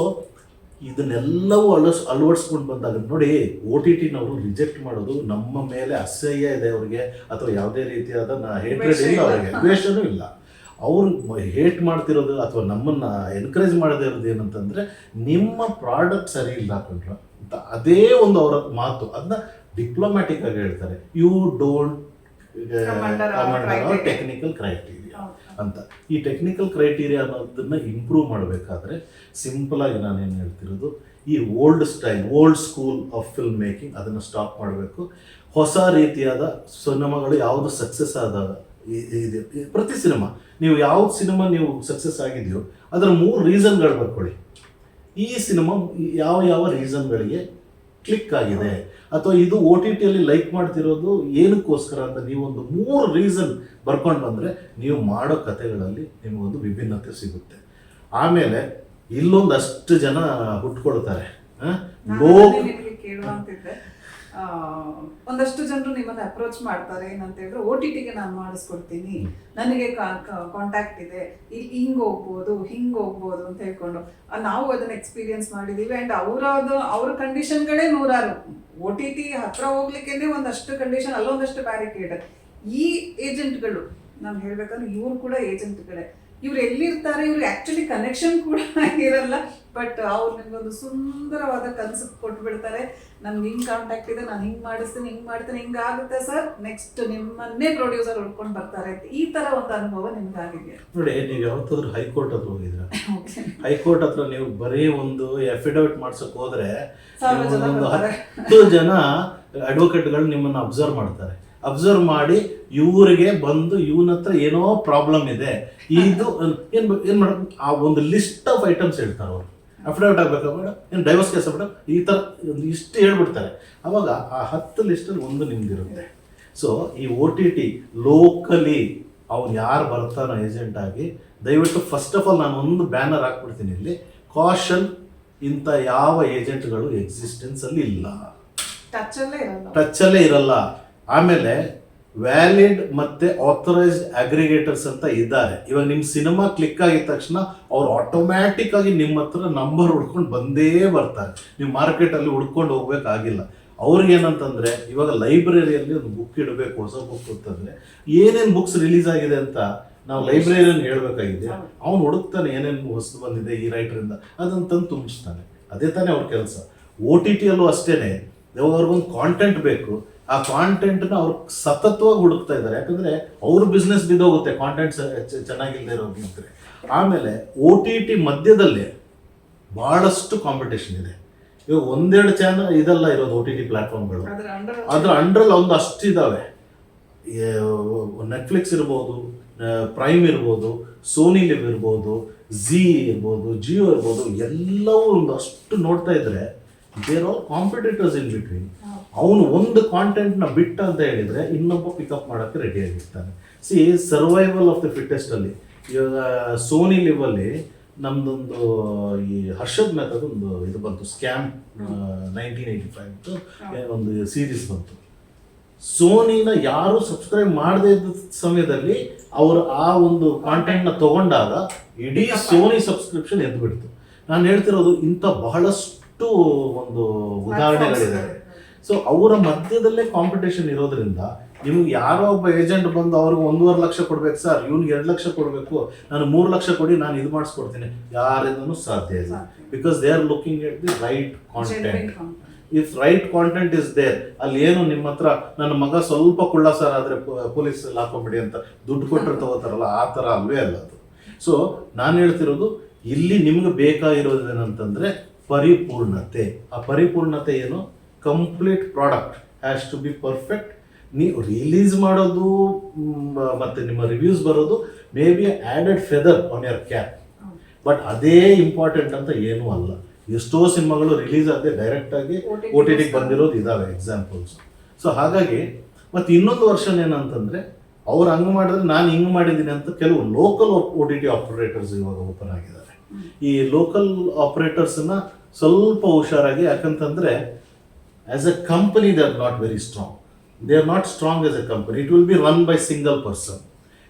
ಇದನ್ನೆಲ್ಲವೂ ಅಳಸ್ ಅಳವಡಿಸ್ಕೊಂಡು ಬಂದಾಗ ನೋಡಿ ಓ ಟಿ ಟಿನವರು ರಿಜೆಕ್ಟ್ ಮಾಡೋದು ನಮ್ಮ ಮೇಲೆ ಅಸಹ್ಯ ಇದೆ ಅವ್ರಿಗೆ ಅಥವಾ ಯಾವುದೇ ರೀತಿಯಾದ ಹೇಟ್ರೆಡ್ ಇಲ್ಲ ಅವ್ರಿಗೆ ಅವರಿಗೆ. ದ್ವೇಷನೂ ಇಲ್ಲ. ಅವ್ರು ಹೇಟ್ ಮಾಡ್ತಿರೋದು ಅಥವಾ ನಮ್ಮನ್ನು ಎನ್ಕರೇಜ್ ಮಾಡದೇ ಇರೋದು ಏನಂತಂದರೆ ನಿಮ್ಮ ಪ್ರಾಡಕ್ಟ್ ಸರಿ ಇಲ್ಲ ಕಣ್ರ ಅಂತ. ಅದೇ ಒಂದು ಅವರ ಮಾತು. ಅದನ್ನ ಡಿಪ್ಲೊಮ್ಯಾಟಿಕ್ ಆಗಿ ಹೇಳ್ತಾರೆ. ಯು ಡೋಂಟ್ ಟೆಕ್ನಿಕಲ್ ಕ್ರೈಟೀರಿಯಾ ಅಂತ. ಈ ಟೆಕ್ನಿಕಲ್ ಕ್ರೈಟೀರಿಯಾ ಅನ್ನೋದನ್ನ ಇಂಪ್ರೂವ್ ಮಾಡಬೇಕಾದ್ರೆ ಸಿಂಪಲ್ ಆಗಿ ನಾನೇನು ಹೇಳ್ತಿರೋದು ಈ old style old school of film making ಅದನ್ನು ಸ್ಟಾಪ್ ಮಾಡಬೇಕು. ಹೊಸ ರೀತಿಯಾದ ಸಿನಿಮಾಗಳು ಯಾವುದು ಸಕ್ಸಸ್ ಆದಾಗ ಇದೆ ಪ್ರತಿ ಸಿನಿಮಾ ನೀವು ಯಾವ ಸಿನಿಮಾ ನೀವು ಸಕ್ಸಸ್ ಆಗಿದೆಯೋ ಅದರ ಮೂರು ರೀಸನ್ಗಳು ಬರ್ಕೊಳ್ಳಿ. ಈ ಸಿನಿಮಾ ಯಾವ ಯಾವ ರೀಸನ್ಗಳಿಗೆ ಕ್ಲಿಕ್ ಆಗಿದೆ ಅಥವಾ ಇದು ಓ ಟಿ ಟಿಯಲ್ಲಿ ಲೈಕ್ ಮಾಡ್ತಿರೋದು ಏನಕ್ಕೋಸ್ಕರ ಅಂತ ನೀವೊಂದು ಮೂರು ರೀಸನ್ ಬರ್ಕೊಂಡು ಬಂದರೆ ನೀವು ಮಾಡೋ ಕಥೆಗಳಲ್ಲಿ ನಿಮಗೊಂದು ವಿಭಿನ್ನತೆ ಸಿಗುತ್ತೆ. ಆಮೇಲೆ ಇಲ್ಲೊಂದಷ್ಟು ಜನ ಹುಟ್ಕೊಳ್ತಾರೆ. ಹಾಂ? ಲೋಕ ಒಂದಷ್ಟು ಜನರು ನಿಮ್ಮನ್ನು ಅಪ್ರೋಚ್ ಮಾಡ್ತಾರೆ, ಏನಂತ ಹೇಳಿದ್ರೆ ಓ ಟಿ ಟಿಗೆ ನಾನು ಮಾಡಿಸ್ಕೊಡ್ತೀನಿ. ನನಗೆ ಕಾಂಟ್ಯಾಕ್ಟ್ ಇದೆ. ಇಲ್ಲಿ ಹಿಂಗ್ ಹೋಗ್ಬೋದು ಹಿಂಗ್ ಹೋಗ್ಬೋದು ಅಂತ ಹೇಳ್ಕೊಂಡು. ನಾವು ಅದನ್ನ ಎಕ್ಸ್ಪೀರಿಯನ್ಸ್ ಮಾಡಿದೀವಿ. ಅಂಡ್ ಅವರದು, ಅವ್ರ ಕಂಡೀಷನ್ಗಳೇ ನೂರಾರು. ಓ ಟಿ ಟಿ ಹತ್ರ ಹೋಗ್ಲಿಕ್ಕೆ ಒಂದಷ್ಟು ಕಂಡೀಷನ್ ಅಲ್ಲೊಂದಷ್ಟು ಬ್ಯಾರಿಕೇಡ್ ಈ ಏಜೆಂಟ್ಗಳು ನಾನು ಹೇಳ್ಬೇಕಂದ್ರೆ ಇವ್ರು ಕೂಡ ಏಜೆಂಟ್ಗಳೇ ಇವ್ರು ಎಲ್ಲಿರ್ತಾರೆ ಇವ್ರು ಆಕ್ಚುಲಿ ಕನೆಕ್ಷನ್ ಕೂಡ ಇರಲ್ಲ ಬಟ್ ಅವ್ರು ನಿಮ್ಗೊಂದು ಸುಂದರವಾದ ಕನಸು ಕೊಟ್ಬಿಡ್ತಾರೆ. ನನ್ಗೆ ಹಿಂಗ್ ಕಾಂಟ್ಯಾಕ್ಟ್ ಇದೆ ನಾನು ಹಿಂಗ್ ಮಾಡಿಸ್ತೀನಿ ಹಿಂಗ್ ಮಾಡ್ತೀನಿ ಹಿಂಗೆ ಆಗುತ್ತೆ ಸರ್ ನೆಕ್ಸ್ಟ್ ನಿಮ್ಮನ್ನೇ ಪ್ರೊಡ್ಯೂಸರ್ ಹುಡ್ಕೊಂಡು ಬರ್ತಾರೆ ಅಂತ ಈ ತರ ಒಂದು ಅನುಭವ ನಿಮ್ಗಾಗಿದೆ. ನೋಡಿ ನೀವು ಯಾವತ್ತಾದ್ರೂ ಹೈಕೋರ್ಟ್ ಹತ್ರ ಹೋಗಿದ್ರ? ಹೈಕೋರ್ಟ್ ಹತ್ರ ನೀವು ಬರೀ ಒಂದು ಅಫಿಡವಿಟ್ ಮಾಡ್ಸಕ್ ಹೋದ್ರೆ. ಹತ್ತು ಜನ ಅಡ್ವೊಕೇಟ್ಗಳು ನಿಮ್ಮನ್ನ ಅಬ್ಸರ್ವ್ ಮಾಡ್ತಾರೆ. ಅಬ್ಸರ್ವ್ ಮಾಡಿ ಇವರಿಗೆ ಬಂದು ಇವನ ಹತ್ರ ಏನೋ ಪ್ರಾಬ್ಲಮ್ ಇದೆ. ಇದು ಏನ್ ಏನ್ ಮಾಡ ಆ ಒಂದು ಲಿಸ್ಟ್ ಆಫ್ ಐಟಮ್ಸ್ ಹೇಳ್ತಾರೆ ಅವರು. ಅಫಿಡವಿಟ್ ಆಗ್ಬೇಕಾ ಏನು ಡೈವರ್ಸ್ ಕೇಸ್ ಮೇಡಮ್ ಈ ಥರ ಒಂದು ಇಷ್ಟು ಹೇಳ್ಬಿಡ್ತಾರೆ. ಅವಾಗ ಆ ಹತ್ತು ಲಿಸ್ಟಲ್ಲಿ ಒಂದು ನಿಮ್ದಿರುತ್ತೆ. ಸೊ ಈ ಓ ಟಿ ಟಿ ಲೋಕಲಿ ಅವ್ನು ಯಾರು ಬರ್ತಾನೋ ಏಜೆಂಟ್ ಆಗಿ ದಯವಿಟ್ಟು ಫಸ್ಟ್ ಆಫ್ ಆಲ್ ನಾನು ಒಂದು ಬ್ಯಾನರ್ ಹಾಕ್ಬಿಡ್ತೀನಿ ಇಲ್ಲಿ. ಕಾಷನ್ ಇಂಥ ಯಾವ ಏಜೆಂಟ್ಗಳು ಎಕ್ಸಿಸ್ಟೆನ್ಸಲ್ಲಿ ಇಲ್ಲ. ಟಚ್ ಅಲ್ಲೇ ಇರಲ್ಲ. ಆಮೇಲೆ ವ್ಯಾಲಿಡ್ ಮತ್ತೆ ಆಥರೈಸ್ಡ್ ಅಗ್ರಿಗೇಟರ್ಸ್ ಅಂತ ಇದ್ದಾರೆ. ಇವಾಗ ನಿಮ್ಮ ಸಿನಿಮಾ ಕ್ಲಿಕ್ ಆಗಿದ ತಕ್ಷಣ ಅವ್ರು ಆಟೋಮ್ಯಾಟಿಕ್ ಆಗಿ ನಿಮ್ಮ ಹತ್ರ ನಂಬರ್ ಹುಡ್ಕೊಂಡು ಬಂದೇ ಬರ್ತಾರೆ. ನೀವು ಮಾರ್ಕೆಟ್ ಅಲ್ಲಿ ಹುಡ್ಕೊಂಡು ಹೋಗ್ಬೇಕಾಗಿಲ್ಲ. ಅವ್ರಿಗೆ ಏನಂತಂದ್ರೆ, ಇವಾಗ ಲೈಬ್ರರಿಯಲ್ಲಿ ಒಂದು ಬುಕ್ ಇಡಬೇಕು, ಹೊಸ ಬುಕ್ ಅಂತಂದ್ರೆ ಏನೇನು ಬುಕ್ಸ್ ರಿಲೀಸ್ ಆಗಿದೆ ಅಂತ ನಾವು ಲೈಬ್ರರಿಯನ್ನು ಹೇಳ್ಬೇಕಾಗಿದೆ. ಅವ್ನು ಹುಡುಕ್ತಾನೆ ಏನೇನು ಹೊಸದು ಬಂದಿದೆ ಈ ರೈಟ್ರಿಂದ ಅದನ್ನ ತಂದು ತುಂಬಿಸ್ತಾನೆ. ಅದೇ ತಾನೇ ಅವ್ರ ಕೆಲಸ. ಓ ಟಿ ಟಿಯಲ್ಲೂ ಅಷ್ಟೇ ಇವಾಗ ಅವ್ರಿಗೊಂದು ಕಾಂಟೆಂಟ್ ಬೇಕು. ಆ ಕಾಂಟೆಂಟ್ನ ಅವ್ರು ಸತತವಾಗಿ ಹುಡುಕ್ತಾ ಇದ್ದಾರೆ. ಯಾಕಂದ್ರೆ ಅವ್ರ ಬಿಸ್ನೆಸ್ ಬಿದ್ದೋಗುತ್ತೆ ಕಾಂಟೆಂಟ್ ಚೆನ್ನಾಗಿಲ್ಲದೆ ಇರೋದಿದ್ರೆ ಆಮೇಲೆ ಒ ಟಿ ಟಿ ಮಧ್ಯದಲ್ಲಿ ಬಹಳಷ್ಟು ಕಾಂಪಿಟೇಷನ್ ಇದೆ. ಇವಾಗ ಒಂದೆರಡು ಚಾನಲ್ ಇದೆಲ್ಲ ಇರೋದು ಒ ಟಿ ಟಿ ಪ್ಲಾಟ್ಫಾರ್ಮ್ಗಳು ಅದ್ರ ಅಂಡರ್ ಅದ್ರ ಅಂಡ್ರಲ್ಲಿ ಒಂದು ಅಷ್ಟು ಇದಾವೆ. ನೆಟ್ಫ್ಲಿಕ್ಸ್ ಇರ್ಬೋದು ಪ್ರೈಮ್ ಇರ್ಬೋದು ಸೋನಿ ಲಿವ್ ಇರ್ಬೋದು ಝೀ ಇರ್ಬೋದು ಜಿಯೋ ಇರ್ಬೋದು ಎಲ್ಲವೂ ಒಂದು ಅಷ್ಟು ನೋಡ್ತಾ ಇದ್ರೆ there are competitors in between ಅವನು ಒಂದು ಕಾಂಟೆಂಟ್ನ ಬಿಟ್ಟ ಅಂತ ಹೇಳಿದ್ರೆ ಇನ್ನೊಬ್ಬ ಪಿಕಪ್ ಮಾಡೋಕ್ಕೆ ರೆಡಿ ಆಗಿರ್ತಾನೆ. ಸಿ ಸರ್ವೈವಲ್ ಆಫ್ ದ ಫಿಟ್ಟೆಸ್ಟಲ್ಲಿ ಇವಾಗ ಸೋನಿ ಲಿವಲ್ಲಿ ನಮ್ದೊಂದು ಈ ಹರ್ಷದ್ ಮೆಹತಾದ ಒಂದು ಇದು ಬಂತು ಸ್ಕ್ಯಾಮ್ ನೈನ್ಟೀನ್ ಏಯ್ಟಿ ಫೈವ್ ಒಂದು ಸೀರೀಸ್ ಬಂತು. ಸೋನಿನ ಯಾರು ಸಬ್ಸ್ಕ್ರೈಬ್ ಮಾಡದೇ ಇದ್ದ ಸಮಯದಲ್ಲಿ ಅವರು ಆ ಒಂದು ಕಾಂಟೆಂಟ್ನ ತಗೊಂಡಾಗ ಇಡೀ ಸೋನಿ ಸಬ್ಸ್ಕ್ರಿಪ್ಷನ್ ಎದ್ದು ಬಿಡ್ತು ನಾನು ಹೇಳ್ತಿರೋದು ಇಂಥ ಬಹಳಷ್ಟು ಒಂದು ಉದಾಹರಣೆಗಳಿದೆ ಸೊ ಅವರ ಮಧ್ಯದಲ್ಲೇ ಕಾಂಪಿಟೇಷನ್ ಇರೋದ್ರಿಂದ ನಿಮ್ಗೆ ಯಾರೋ ಒಬ್ಬ ಏಜೆಂಟ್ ಬಂದು ಅವ್ರಿಗೆ ಒಂದೂವರೆ ಲಕ್ಷ ಕೊಡ್ಬೇಕು ಸರ್ ಇವ್ನಿಗೆ ಎರಡು ಲಕ್ಷ ಕೊಡಬೇಕು ನಾನು ಮೂರು ಲಕ್ಷ ಕೊಡಿ ನಾನು ಇದು ಮಾಡಿಸ್ಕೊಡ್ತೀನಿ. ಯಾರಿಂದನು ಸಾಧ್ಯ ಇಲ್ಲ. Because they are looking at the right content if right content is there ಅಲ್ಲಿ ಏನು ನಿಮ್ಮ ಹತ್ರ ನನ್ನ ಮಗ ಸ್ವಲ್ಪ ಕುಳ್ಳ ಸರ್ ಆದರೆ ಪೊಲೀಸ್ ಹಾಕೊಂಬಿಡಿ ಅಂತ ದುಡ್ಡು ಕೊಟ್ಟರೆ ತಗೋತಾರಲ್ಲ ಆ ಥರ ಅಲ್ವೇ ಅಲ್ಲ ಅದು. ಸೊ ನಾನು ಹೇಳ್ತಿರೋದು ಇಲ್ಲಿ ನಿಮ್ಗೆ ಬೇಕಾಗಿರೋದು ಏನಂತಂದ್ರೆ ಪರಿಪೂರ್ಣತೆ. ಆ ಪರಿಪೂರ್ಣತೆ ಏನು? Complete product has to be perfect ನೀವು ರಿಲೀಸ್ ಮಾಡೋದು ಮತ್ತು ನಿಮ್ಮ ರಿವ್ಯೂಸ್ ಬರೋದು may be added feather on your cap but ಅದೇ ಇಂಪಾರ್ಟೆಂಟ್ ಅಂತ ಏನೂ ಅಲ್ಲ. ಎಷ್ಟೋ ಸಿನಿಮಾಗಳು ರಿಲೀಸ್ ಆಗದೆ ಡೈರೆಕ್ಟ್ ಆಗಿ OTT ಓ ಟಿ ಟಿಗೆ ಬಂದಿರೋದು ಇದಾವೆ ಎಕ್ಸಾಂಪಲ್ಸ್ ಸೊ ಹಾಗಾಗಿ ಮತ್ತೆ ಇನ್ನೊಂದು ವರ್ಷನ್ ಏನಂತಂದ್ರೆ ಅವ್ರು ಹಂಗೆ ಮಾಡಿದ್ರೆ ನಾನು ಹಿಂಗೆ ಮಾಡಿದ್ದೀನಿ ಅಂತ ಕೆಲವು local O T T operators ಇವಾಗ ಓಪನ್ ಆಗಿದ್ದಾರೆ. ಈ ಲೋಕಲ್ ಆಪರೇಟರ್ಸ್ನ ಸ್ವಲ್ಪ ಹುಷಾರಾಗಿ ಯಾಕಂತಂದ್ರೆ as a company they are not very strong they are not strong as a company it will be run by single person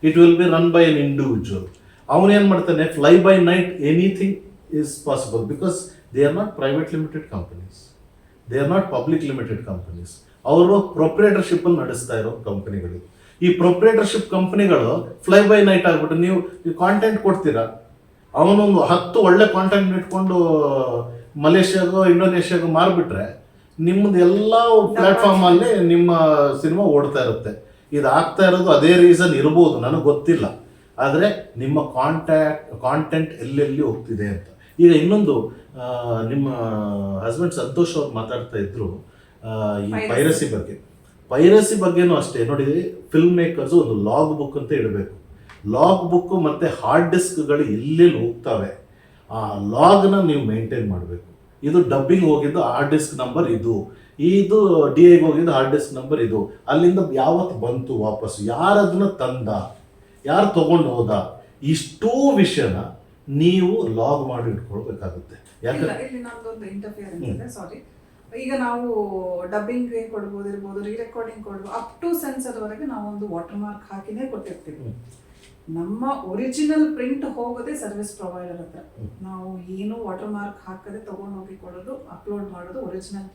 it will be run by an individual ಅವನೇನು ಮಾಡ್ತಾನೆ fly by night anything is possible because they are not private limited companies they are not public limited companies ಅವರು ಪ್ರೊಪ್ರೇಟರ್ಶಿಪ್ಪನ್ನು ನಡೆಸ್ತಾ ಇರೋ ಕಂಪನಿಗಳು ಈ ಪ್ರೊಪ್ರೇಟರ್ಶಿಪ್ ಕಂಪನಿಗಳು ಫ್ಲೈ ಬೈ ನೈಟ್ ಆಗ್ಬಿಟ್ಟು ನೀವು ಕಾಂಟೆಂಟ್ ಕೊಡ್ತೀರಾ ಅವನೊಂದು ಹತ್ತು ಒಳ್ಳೆ ಕಾಂಟೆಂಟ್ ಇಟ್ಕೊಂಡು ಮಲೇಷ್ಯಾಗೋ ಇಂಡೋನೇಷ್ಯಾಗೋ ಮಾರ್ಬಿಟ್ರೆ ನಿಮ್ಮದು ಎಲ್ಲ ಪ್ಲಾಟ್ಫಾರ್ಮ್ ಅಲ್ಲಿ ನಿಮ್ಮ ಸಿನಿಮಾ ಓಡ್ತಾ ಇರುತ್ತೆ. ಇದು ಆಗ್ತಾ ಇರೋದು ಅದೇ ರೀಸನ್ ಇರ್ಬೋದು ನನಗೆ ಗೊತ್ತಿಲ್ಲ. ಆದರೆ ನಿಮ್ಮ ಕಾಂಟ್ಯಾಕ್ಟ್ ಕಾಂಟೆಂಟ್ ಎಲ್ಲೆಲ್ಲಿ ಹೋಗ್ತಿದೆ ಅಂತ. ಈಗ ಇನ್ನೊಂದು ನಿಮ್ಮ ಹಸ್ಬೆಂಡ್ ಸಂತೋಷ್ ಅವ್ರು ಮಾತಾಡ್ತಾ ಇದ್ರು ಈ. ಪೈರಸಿ ಬಗ್ಗೆ. ಪೈರಸಿ ಬಗ್ಗೆನೂ ಅಷ್ಟೇ ನೋಡಿ ಫಿಲ್ಮ್ ಮೇಕರ್ಸ್ ಒಂದು ಲಾಗ್ ಬುಕ್ ಅಂತ ಇಡಬೇಕು. ಲಾಗ್ ಬುಕ್ ಮತ್ತೆ ಹಾರ್ಡ್ ಡಿಸ್ಕ್ಗಳು ಎಲ್ಲೆಲ್ಲಿ ಹೋಗ್ತವೆ ಆ ಲಾಗ್ನ ನೀವು ಮೇಂಟೈನ್ ಮಾಡಬೇಕು. ಇದು ಡಬ್ಬಿಂಗ್ ಹೋಗಿದ್ದು ಹಾರ್ಡ್ ಡಿಸ್ಕ್ ನಂಬರ್ ಇದು. ಇದು ಡಿ ಐಗೆ ಹೋಗಿದ್ದು ಹಾರ್ಡ್ ಡಿಸ್ಕ್ ನಂಬರ್ ಇದು. ಅಲ್ಲಿಂದ ಯಾವತ್ತು ಬಂತು ವಾಪಸ್ ಯಾರದನ್ನ ತಂದ? ಯಾರು ತಗೊಂಡು ಹೋದ? ಇಷ್ಟೂ ವಿಷಯನ ನೀವು ಲಾಗ್ ಮಾಡಿ ಇಟ್ಕೊಳ್ಬೇಕಾಗುತ್ತೆ. ಯಾಕಂದ್ರೆ ಈಗ ನಾವು ಡಬ್ಬಿಂಗ್ ಕೊಡ್ಬೋದು ಇರ್ಬೋದು ರೀ ರೆಕಾರ್ಡಿಂಗ್ ಕೊಡ್ಬೋದು ಅಪ್ ಟು ಸೆನ್ಸ್ ಅದವರೆಗೆ ನಾವೊಂದು ವಾಟರ್ ಮಾರ್ಕ್ ಹಾಕಿನೇ ಕೊಟ್ಟಿರ್ತೀವಿ. ನಮ್ಮ ಒರಿಜಿನಲ್ ಪ್ರಿಂಟ್ ಹೋಗೋದೇ ಸರ್ವಿಸ್ ಪ್ರೊವೈಡರ್ ಹತ್ರ. ನಾವು ಏನು ವಾಟರ್ ಮಾರ್ಕ್ ಹಾಕದೆ ತಗೊಂಡು ಹೋಗಿ ಕೊಡೋದು ಅಪ್ಲೋಡ್ ಮಾಡೋದು original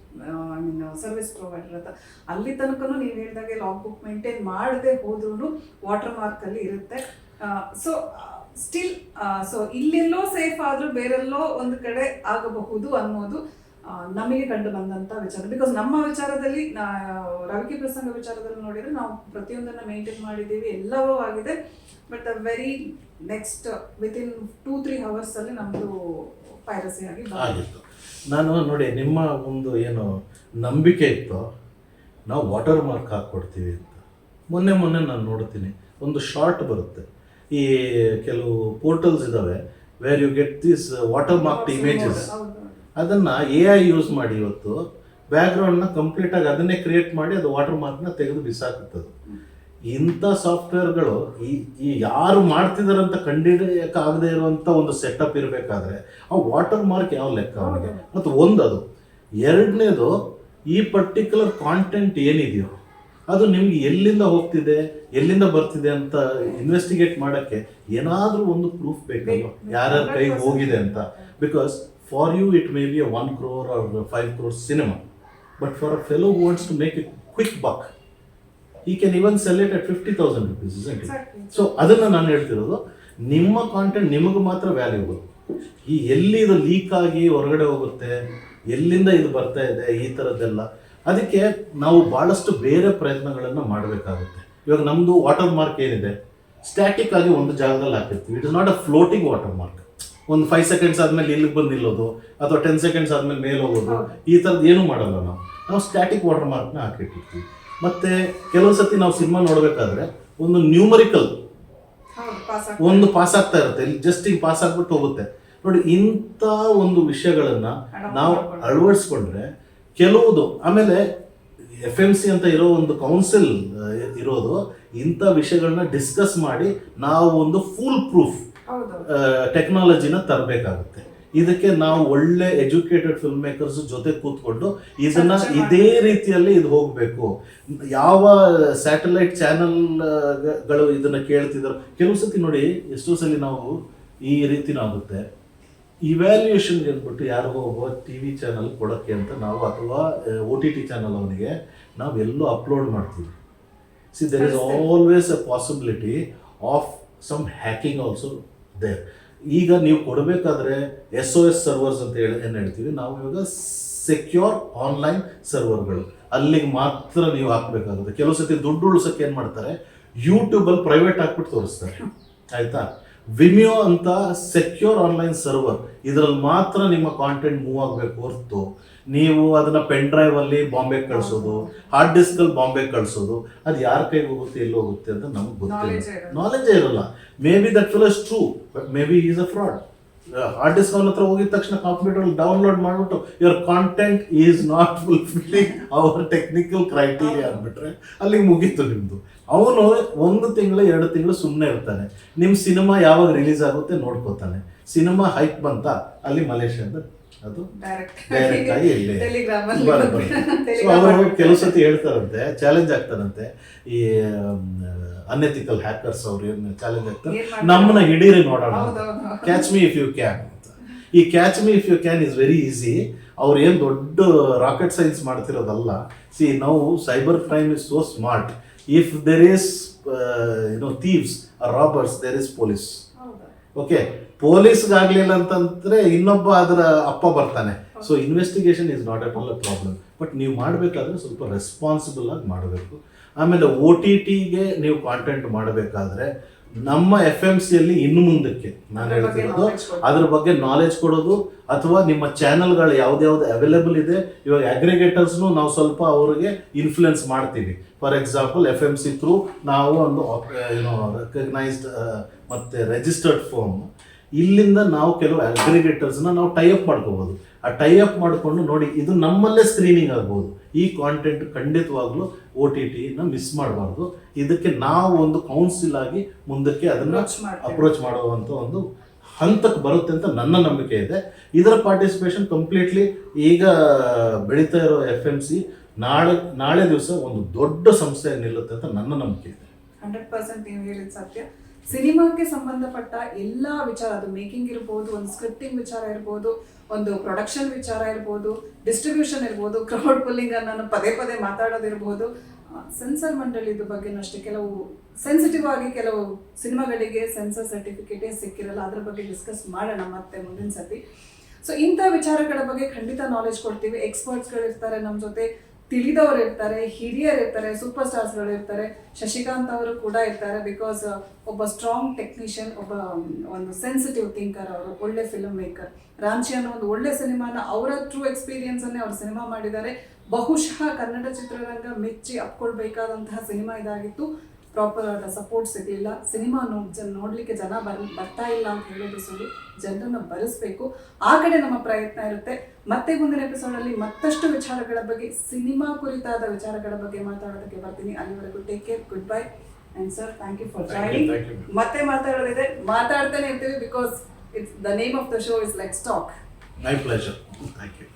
I mean service provider ಹತ್ರ. ಅಲ್ಲಿ ತನಕನೂ ನೀವು ಹೇಳಿದಾಗೆ ಲಾಗ್ ಬುಕ್ ಮೇಂಟೈನ್ ಮಾಡದೆ ಹೋದ್ರೂ ವಾಟರ್ ಮಾರ್ಕ್ ಅಲ್ಲಿ ಇರುತ್ತೆ. ಸೊ ಸ್ಟಿಲ್ ಸೊ ಇಲ್ಲೆಲ್ಲೋ ಸೇಫ್ ಆದರೂ ಬೇರೆಲ್ಲೋ ಒಂದು ಕಡೆ ಆಗಬಹುದು ಅನ್ನೋದು ನಮಗೆ ಕಂಡು ಬಂದಂತ ವಿಚಾರ. ಬಿಕಾಸ್ ನಮ್ಮ ವಿಚಾರದಲ್ಲಿ ನಾ- ರವಿಕೆ ಪ್ರಸಂಗ ವಿಚಾರದಲ್ಲಿ ನೋಡಿದ್ರೆ ನಾವು ಪ್ರತಿಯೊಂದನ್ನು ಮೇಂಟೈನ್ ಮಾಡಿದ್ದೀವಿ ಎಲ್ಲವೂ ಆಗಿದೆ. But very next within two three ಅವರ್ಸಲ್ಲಿ ಅಲ್ಲಿ ನಮ್ದು ಪೈರಸಿ ಆಗಿ ಆಗಿತ್ತು. ನಾನು ನೋಡಿ ನಿಮ್ಮ ಒಂದು ಏನು ನಂಬಿಕೆ ಇತ್ತು ನಾವು ವಾಟರ್ ಮಾರ್ಕ್ ಹಾಕ್ಕೊಡ್ತೀವಿ ಅಂತ. ಮೊನ್ನೆ ಮೊನ್ನೆ ನಾನು ನೋಡ್ತೀನಿ ಒಂದು ಶಾರ್ಟ್ ಬರುತ್ತೆ. ಈ ಕೆಲವು ಪೋರ್ಟಲ್ಸ್ ಇದಾವೆ where you get this watermark images. ಅದನ್ನ ಎ ಐ ಯೂಸ್ ಮಾಡಿ ಇವತ್ತು ಬ್ಯಾಕ್ಗ್ರೌಂಡ್ನ ಕಂಪ್ಲೀಟ್ ಆಗಿ ಅದನ್ನೇ ಕ್ರಿಯೇಟ್ ಮಾಡಿ ಅದು ವಾಟರ್ ಮಾರ್ಕ್ನ ತೆಗೆದು ಬಿಸಾಕುತ್ತದೆ. ಇಂಥ ಸಾಫ್ಟ್ವೇರ್ಗಳು ಈ ಈ ಯಾರು ಮಾಡ್ತಿದಾರೆ ಅಂತ ಕಂಡಿಡಿಯಕ್ಕಾಗದೇ ಇರುವಂಥ ಒಂದು ಸೆಟಪ್ ಇರಬೇಕಾದ್ರೆ ಆ ವಾಟರ್ ಮಾರ್ಕ್ ಯಾವ ಲೆಕ್ಕ ಅವನಿಗೆ? ಮತ್ತು ಒಂದು ಅದು ಎರಡನೇದು ಈ ಪರ್ಟಿಕ್ಯುಲರ್ ಕಾಂಟೆಂಟ್ ಏನಿದೆಯೋ ಅದು ನಿಮ್ಗೆ ಎಲ್ಲಿಂದ ಹೋಗ್ತಿದೆ ಎಲ್ಲಿಂದ ಬರ್ತಿದೆ ಅಂತ ಇನ್ವೆಸ್ಟಿಗೇಟ್ ಮಾಡಕ್ಕೆ ಏನಾದರೂ ಒಂದು ಪ್ರೂಫ್ ಬೇಕಲ್ವ? ಯಾರ್ಯಾರ ಕೈಗೆ ಹೋಗಿದೆ ಅಂತ. Because for you it may be a one crore or five crore cinema but for a fellow wants to make a quick buck he can even sell it at fifty thousand rupees Exactly. So ಅದನ್ನು ನಾನು ಹೇಳ್ತಿರೋದು ನಿಮ್ಮ ಕಾಂಟೆಂಟ್ ನಿಮಗೆ ಮಾತ್ರ ವ್ಯಾಲ್ಯೂಬಲ್ ಈ ಎಲ್ಲಿ ಇದು ಲೀಕ್ ಆಗಿ ಹೊರಗಡೆ ಹೋಗುತ್ತೆ ಎಲ್ಲಿಂದ ಇದು ಬರ್ತಾ ಇದೆ ಈ ಥರದ್ದೆಲ್ಲ ಅದಕ್ಕೆ ನಾವು ಭಾಳಷ್ಟು ಬೇರೆ ಪ್ರಯತ್ನಗಳನ್ನು ಮಾಡಬೇಕಾಗುತ್ತೆ. ಇವಾಗ ನಮ್ಮದು ವಾಟರ್ ಮಾರ್ಕ್ ಏನಿದೆ ಸ್ಟ್ಯಾಟಿಕ್ ಆಗಿ ಒಂದು ಜಾಗದಲ್ಲಿ ಹಾಕಿರ್ತೀವಿ. It is not a floating watermark ಒಂದು ಫೈವ್ ಸೆಕೆಂಡ್ಸ್ ಆದ್ಮೇಲೆ ಇಲ್ಲಿಗೆ ಬಂದು ನಿಲ್ಲೋದು ಅಥವಾ ಟೆನ್ ಸೆಕೆಂಡ್ಸ್ ಆದ್ಮೇಲೆ ಮೇಲೆ ಹೋಗೋದು ಈ ಥರದ್ದು ಏನೂ ಮಾಡಲ್ಲ ನಾವು. ನಾವು ಸ್ಟ್ಯಾಟಿಕ್ ವಾಟರ್ ಮಾರ್ಕ್ನ ಹಾಕಿಟ್ಟಿರ್ತೀವಿ. ಮತ್ತೆ ಕೆಲವೊಂದು ಸತಿ ನಾವು ಸಿನಿಮಾ ನೋಡಬೇಕಾದ್ರೆ ಒಂದು ನ್ಯೂಮರಿಕಲ್ ಒಂದು ಪಾಸ್ ಆಗ್ತಾ ಇರುತ್ತೆ. ಇಲ್ಲಿ ಜಸ್ಟ್ ಈಗ ಪಾಸ್ ಆಗ್ಬಿಟ್ಟು ಹೋಗುತ್ತೆ. ನೋಡಿ ಇಂಥ ಒಂದು ವಿಷಯಗಳನ್ನ ನಾವು. ಅಳವಡಿಸ್ಕೊಂಡ್ರೆ ಕೆಲವುದು ಆಮೇಲೆ ಎಫ್ ಎಂ ಸಿ ಅಂತ ಇರೋ ಒಂದು ಕೌನ್ಸಿಲ್ ಇರೋದು ಇಂಥ ವಿಷಯಗಳನ್ನ ಡಿಸ್ಕಸ್ ಮಾಡಿ ನಾವು ಒಂದು ಫುಲ್ ಪ್ರೂಫ್ ಟೆಕ್ನಾಲಜಿನ ತರಬೇಕಾಗುತ್ತೆ. ಇದಕ್ಕೆ ನಾವು ಒಳ್ಳೆ ಎಜುಕೇಟೆಡ್ ಫಿಲ್ಮ್ ಮೇಕರ್ಸ್ ಜೊತೆ ಕೂತ್ಕೊಂಡು ಇದನ್ನ ಇದೇ ರೀತಿಯಲ್ಲಿ ಇದು ಹೋಗಬೇಕು. ಯಾವ ಸ್ಯಾಟಲೈಟ್ ಚಾನೆಲ್ಗಳು ಇದನ್ನ ಕೇಳ್ತಿದಾರೋ ಕೆಲವು ಸತಿ ನೋಡಿ ಎಷ್ಟೋ ಸಲ ನಾವು ಈ ರೀತಿನೂ ಆಗುತ್ತೆ ಇವ್ಯಾಲ್ಯೂಯೇಷನ್ ಅಂದ್ಬಿಟ್ಟು ಯಾರಿಗೋ ಒಬ್ಬ ಟಿ ವಿ ಚಾನಲ್ ಕೊಡೋಕ್ಕೆ ಅಂತ ನಾವು ಅಥವಾ ಒ ಟಿ ಟಿ ಚಾನಲ್ ಅವನಿಗೆ ನಾವು ಎಲ್ಲೂ ಅಪ್ಲೋಡ್ ಮಾಡ್ತೀವಿ. See there is always a possibility of some hacking also ಈಗ ನೀವು ಕೊಡಬೇಕಾದ್ರೆ ಎಸ್ ಒ ಎಸ್ ಸರ್ವರ್ಸ್ ಅಂತ ಹೇಳಿ ಏನು ಹೇಳ್ತೀವಿ? ನಾವು ಇವಾಗ ಸೆಕ್ಯೂರ್ ಆನ್ಲೈನ್ ಸರ್ವರ್ಗಳು ಅಲ್ಲಿಗೆ ಮಾತ್ರ ನೀವು ಹಾಕಬೇಕಾಗುತ್ತೆ. ಕೆಲವು ಸತಿ ದುಡ್ಡು ಉಳ್ಸಕ್ಕೆ ಏನು ಮಾಡ್ತಾರೆ? ಯೂಟ್ಯೂಬಲ್ಲಿ ಪ್ರೈವೇಟ್ ಹಾಕ್ಬಿಟ್ಟು ತೋರಿಸ್ತಾರೆ. ಆಯ್ತಾ? ವಿಮಿಯೋ ಅಂತ ಸೆಕ್ಯೂರ್ ಆನ್ಲೈನ್ ಸರ್ವರ್ ಇದರಲ್ಲಿ ಮಾತ್ರ ನಿಮ್ಮ ಕಾಂಟೆಂಟ್ ಮೂವ್ ಆಗಬೇಕು ಹೊರತು. ನೀವು ಅದನ್ನ ಪೆನ್ ಡ್ರೈವ್ ಅಲ್ಲಿ ಬಾಂಬೆ ಕಳಿಸೋದು ಹಾರ್ಡ್ ಡಿಸ್ಕ್ ಅಲ್ಲಿ ಬಾಂಬೆ ಕಳಿಸೋದು ಅದು ಯಾರ ಕೈಗೆ ಹೋಗುತ್ತೆ ಎಲ್ಲಿ ಹೋಗುತ್ತೆ ಅಂತ ನಮ್ಗೆ ಗೊತ್ತಿಲ್ಲ. ನಾಲೆಜೇ ಇರಲ್ಲ. Maybe that file is true but maybe is a fraud hard disk ಅವನ ಹತ್ರ ಹೋಗಿದ ತಕ್ಷಣ ಕಂಪ್ಯೂಟರ್ ಡೌನ್ಲೋಡ್ ಮಾಡಿಬಿಟ್ಟು your content is not fulfilling our technical criteria ಅಂದ್ಬಿಟ್ರೆ ಅಲ್ಲಿಗೆ ಮುಗೀತು ನಿಮ್ದು. ಅವನು ಒಂದು ತಿಂಗಳು ಎರಡು ತಿಂಗಳು ಸುಮ್ಮನೆ ಇರ್ತಾನೆ. ನಿಮ್ಮ ಸಿನಿಮಾ ಯಾವಾಗ ರಿಲೀಸ್ ಆಗುತ್ತೆ ನೋಡ್ಕೋತಾನೆ. ಸಿನಿಮಾ ಹೈಕ್ ಬಂತ ಅಲ್ಲಿ ಮಲೇಷ್ಯಾದ ಅದು ಡೈರೆಕ್ಟ್ ಆಗಿ ಇಲ್ಲಿ ಸೊ ಅವರು ಕೆಲವು ಸತಿ ಹೇಳ್ತಾರಂತೆ ಚಾಲೆಂಜ್ ಆಗ್ತಾರಂತೆ. ಈ ಅನ್ಎಥಿಕಲ್ ಹ್ಯಾಕರ್ಸ್ ಅವ್ರು ಏನು ಚಾಲೆಂಜ್ ಆಗ್ತಾರೆ? ನಮ್ಮನ್ನ ಹಿಡೀರಿ ನೋಡೋಣ catch me if you can ಅಂತ. ಈ catch me if you can is very easy ಅವ್ರು ಏನು ದೊಡ್ಡ ರಾಕೆಟ್ ಸೈನ್ಸ್ ಮಾಡ್ತಿರೋದಲ್ಲ. ಸಿ ನಾವು cyber crime is so smart if there is you know thieves robbers there is police okay ಪೊಲೀಸ್ಗಾಗ್ಲಿಲ್ಲ ಅಂತಂದ್ರೆ ಇನ್ನೊಬ್ಬ ಅದರ ಅಪ್ಪ ಬರ್ತಾನೆ. So investigation is not at all a problem but ನೀವು ಮಾಡಬೇಕಾದ್ರೆ ಸ್ವಲ್ಪ ರೆಸ್ಪಾನ್ಸಿಬಲ್ ಆಗಿ ಮಾಡಬೇಕು. ಆಮೇಲೆ ಒ ಟಿ ಟಿಗೆ ನೀವು ಕಾಂಟೆಂಟ್ ಮಾಡಬೇಕಾದ್ರೆ ನಮ್ಮ ಎಫ್ ಎಂ ಸಿಯಲ್ಲಿ ಇನ್ನು ಮುಂದಕ್ಕೆ ನಾನು ಹೇಳ್ತಿರೋದು ಅದ್ರ ಬಗ್ಗೆ ನಾಲೆಜ್ ಕೊಡೋದು. ಅಥವಾ ನಿಮ್ಮ ಚಾನೆಲ್ಗಳು ಯಾವ್ದ್ಯಾವ್ದು ಅವೈಲೇಬಲ್ ಇದೆ ಇವಾಗ ಅಗ್ರಿಗೇಟರ್ಸ್ನು ನಾವು ಸ್ವಲ್ಪ ಅವರಿಗೆ ಇನ್ಫ್ಲುಯೆನ್ಸ್ ಮಾಡ್ತೀವಿ. For example F M C through ನಾವು ಒಂದು ಏನೋ ರೆಕಗ್ನೈಸ್ಡ್ ಮತ್ತೆ ರೆಜಿಸ್ಟರ್ಡ್ ಫಾರ್ಮ್ ಇಲ್ಲಿಂದ ನಾವು ಕೆಲವು ಅಗ್ರಿಗೇಟರ್ಸ್ನ ನಾವು ಟೈ ಅಪ್ ಮಾಡ್ಕೋಬಹುದು ಆ ಟೈ ಅಪ್ ಮಾಡಿಕೊಂಡು ನೋಡಿ ಇದು ನಮ್ಮಲ್ಲೇ ಸ್ಕ್ರೀನಿಂಗ್ ಆಗ್ಬೋದು. ಈ ಕಾಂಟೆಂಟ್ ಖಂಡಿತವಾಗ್ಲೂ ಒ ಟಿ ಟಿನ ಮಿಸ್ ಮಾಡಬಾರ್ದು. ಇದಕ್ಕೆ ನಾವು ಒಂದು ಕೌನ್ಸಿಲ್ ಆಗಿ ಮುಂದಕ್ಕೆ ಅದನ್ನ. ಅಪ್ರೋಚ್ ಮಾಡುವಂಥ ಒಂದು ಹಂತಕ್ಕೆ ಬರುತ್ತೆ ಅಂತ ನನ್ನ ನಂಬಿಕೆ ಇದೆ. ಇದರ ಪಾರ್ಟಿಸಿಪೇಷನ್ ಕಂಪ್ಲೀಟ್ಲಿ ಈಗ ಬೆಳೀತಾ ಇರೋ ಎಫ್ ಎಂ ಸಿ ನಾಳೆ ನಾಳೆ ದಿವಸ ಒಂದು ದೊಡ್ಡ ಸಂಸ್ಥೆ ನಿಲ್ಲುತ್ತೆ ಅಂತ ನನ್ನ ನಂಬಿಕೆ ಇದೆ. ಹಂಡ್ರೆಡ್ ಪರ್ಸೆಂಟ್ ನೀವು ಹೇಳಿದ ಸತ್ಯ. ಸಿನಿಮಾಕ್ಕೆ ಸಂಬಂಧಪಟ್ಟ ಎಲ್ಲ ವಿಚಾರ, ಅದು ಮೇಕಿಂಗ್ ಇರ್ಬೋದು, ಒಂದು ಸ್ಕ್ರಿಪ್ಟಿಂಗ್ ವಿಚಾರ ಇರ್ಬೋದು, ಒಂದು ಪ್ರೊಡಕ್ಷನ್ ವಿಚಾರ ಇರ್ಬೋದು ಡಿಸ್ಟ್ರಿಬ್ಯೂಷನ್ ಇರ್ಬೋದು ಕ್ರೌಡ್ ಪುಲ್ಲಿಂಗ್ ನಾನು ಪದೇ ಪದೇ ಮಾತಾಡೋದಿರ್ಬೋದು ಸೆನ್ಸರ್ ಮಂಡಳಿದ ಬಗ್ಗೆನೂ ಅಷ್ಟೇ ಕೆಲವು ಸೆನ್ಸಿಟಿವ್ ಆಗಿ ಕೆಲವು ಸಿನಿಮಾಗಳಿಗೆ ಸೆನ್ಸರ್ ಸರ್ಟಿಫಿಕೇಟೇ ಸಿಕ್ಕಿರಲ್ಲ, ಅದ್ರ ಬಗ್ಗೆ ಡಿಸ್ಕಸ್ ಮಾಡೋಣ ಮತ್ತೆ ಮುಂದಿನ ಸತಿ ಸೊ ಇಂಥ ವಿಚಾರಗಳ ಬಗ್ಗೆ ಖಂಡಿತ ನಾಲೆಜ್ ಕೊಡ್ತೀವಿ. ಎಕ್ಸ್ಪರ್ಟ್ಸ್ಗಳು ಇರ್ತಾರೆ ನಮ್ಮ ಜೊತೆ ತಿಳಿದವರು ಇರ್ತಾರೆ, ಹಿರಿಯರು ಇರ್ತಾರೆ ಸೂಪರ್ ಸ್ಟಾರ್ಸ್ಗಳು ಇರ್ತಾರೆ. ಶಶಿಕಾಂತ್ ಅವರು ಕೂಡ ಇರ್ತಾರೆ ಬಿಕಾಸ್ ಒಬ್ಬ ಸ್ಟ್ರಾಂಗ್ ಟೆಕ್ನಿಷಿಯನ್ ಒಬ್ಬ ಒಂದು ಸೆನ್ಸಿಟಿವ್ ಥಿಂಕರ್ ಅವರು, ಒಳ್ಳೆ ಫಿಲ್ಮ್ ಮೇಕರ್ ರಾಂಚಿ ಅನ್ನೋ ಒಂದು ಒಳ್ಳೆ ಸಿನಿಮಾನ ಅವರ ಟ್ರೂ ಎಕ್ಸ್ಪೀರಿಯನ್ಸ್ ಅನ್ನೇ ಅವ್ರು ಸಿನಿಮಾ ಮಾಡಿದ್ದಾರೆ. ಬಹುಶಃ ಕನ್ನಡ ಚಿತ್ರರಂಗ ಮೆಚ್ಚಿ ಅಪ್ಕೊಳ್ಬೇಕಾದಂತಹ ಸಿನಿಮಾ ಇದಾಗಿತ್ತು. ಪ್ರಾಪರ್ ಆದ ಸಪೋರ್ಟ್ ಸಿಗಲಿಲ್ಲ. ಸಿನಿಮಾ ಜನ ನೋಡಲಿಕ್ಕೆ ಜನ ಬರ್ ಬರ್ತಾ ಇಲ್ಲ ಅಂತ ಹೇಳೋದು ಸುಳ್ಳು. ಜನರನ್ನು ಬರೆಸಬೇಕು. ಆ ಕಡೆ ನಮ್ಮ ಪ್ರಯತ್ನ ಇರುತ್ತೆ. ಮತ್ತೆ ಮುಂದಿನ ಎಪಿಸೋಡಲ್ಲಿ ಮತ್ತಷ್ಟು ವಿಚಾರಗಳ ಬಗ್ಗೆ ಸಿನಿಮಾ ಕುರಿತಾದ ವಿಚಾರಗಳ ಬಗ್ಗೆ ಮಾತಾಡೋದಕ್ಕೆ ಬರ್ತೀನಿ. ಅಲ್ಲಿವರೆಗೂ take care good bye and sir thank you for joining. ಮತ್ತೆ ಮಾತಾಡೋದಿದೆ. ಮಾತಾಡ್ತಾನೆ ಇರ್ತೀವಿ because it's the name of the show is like stock my pleasure thank you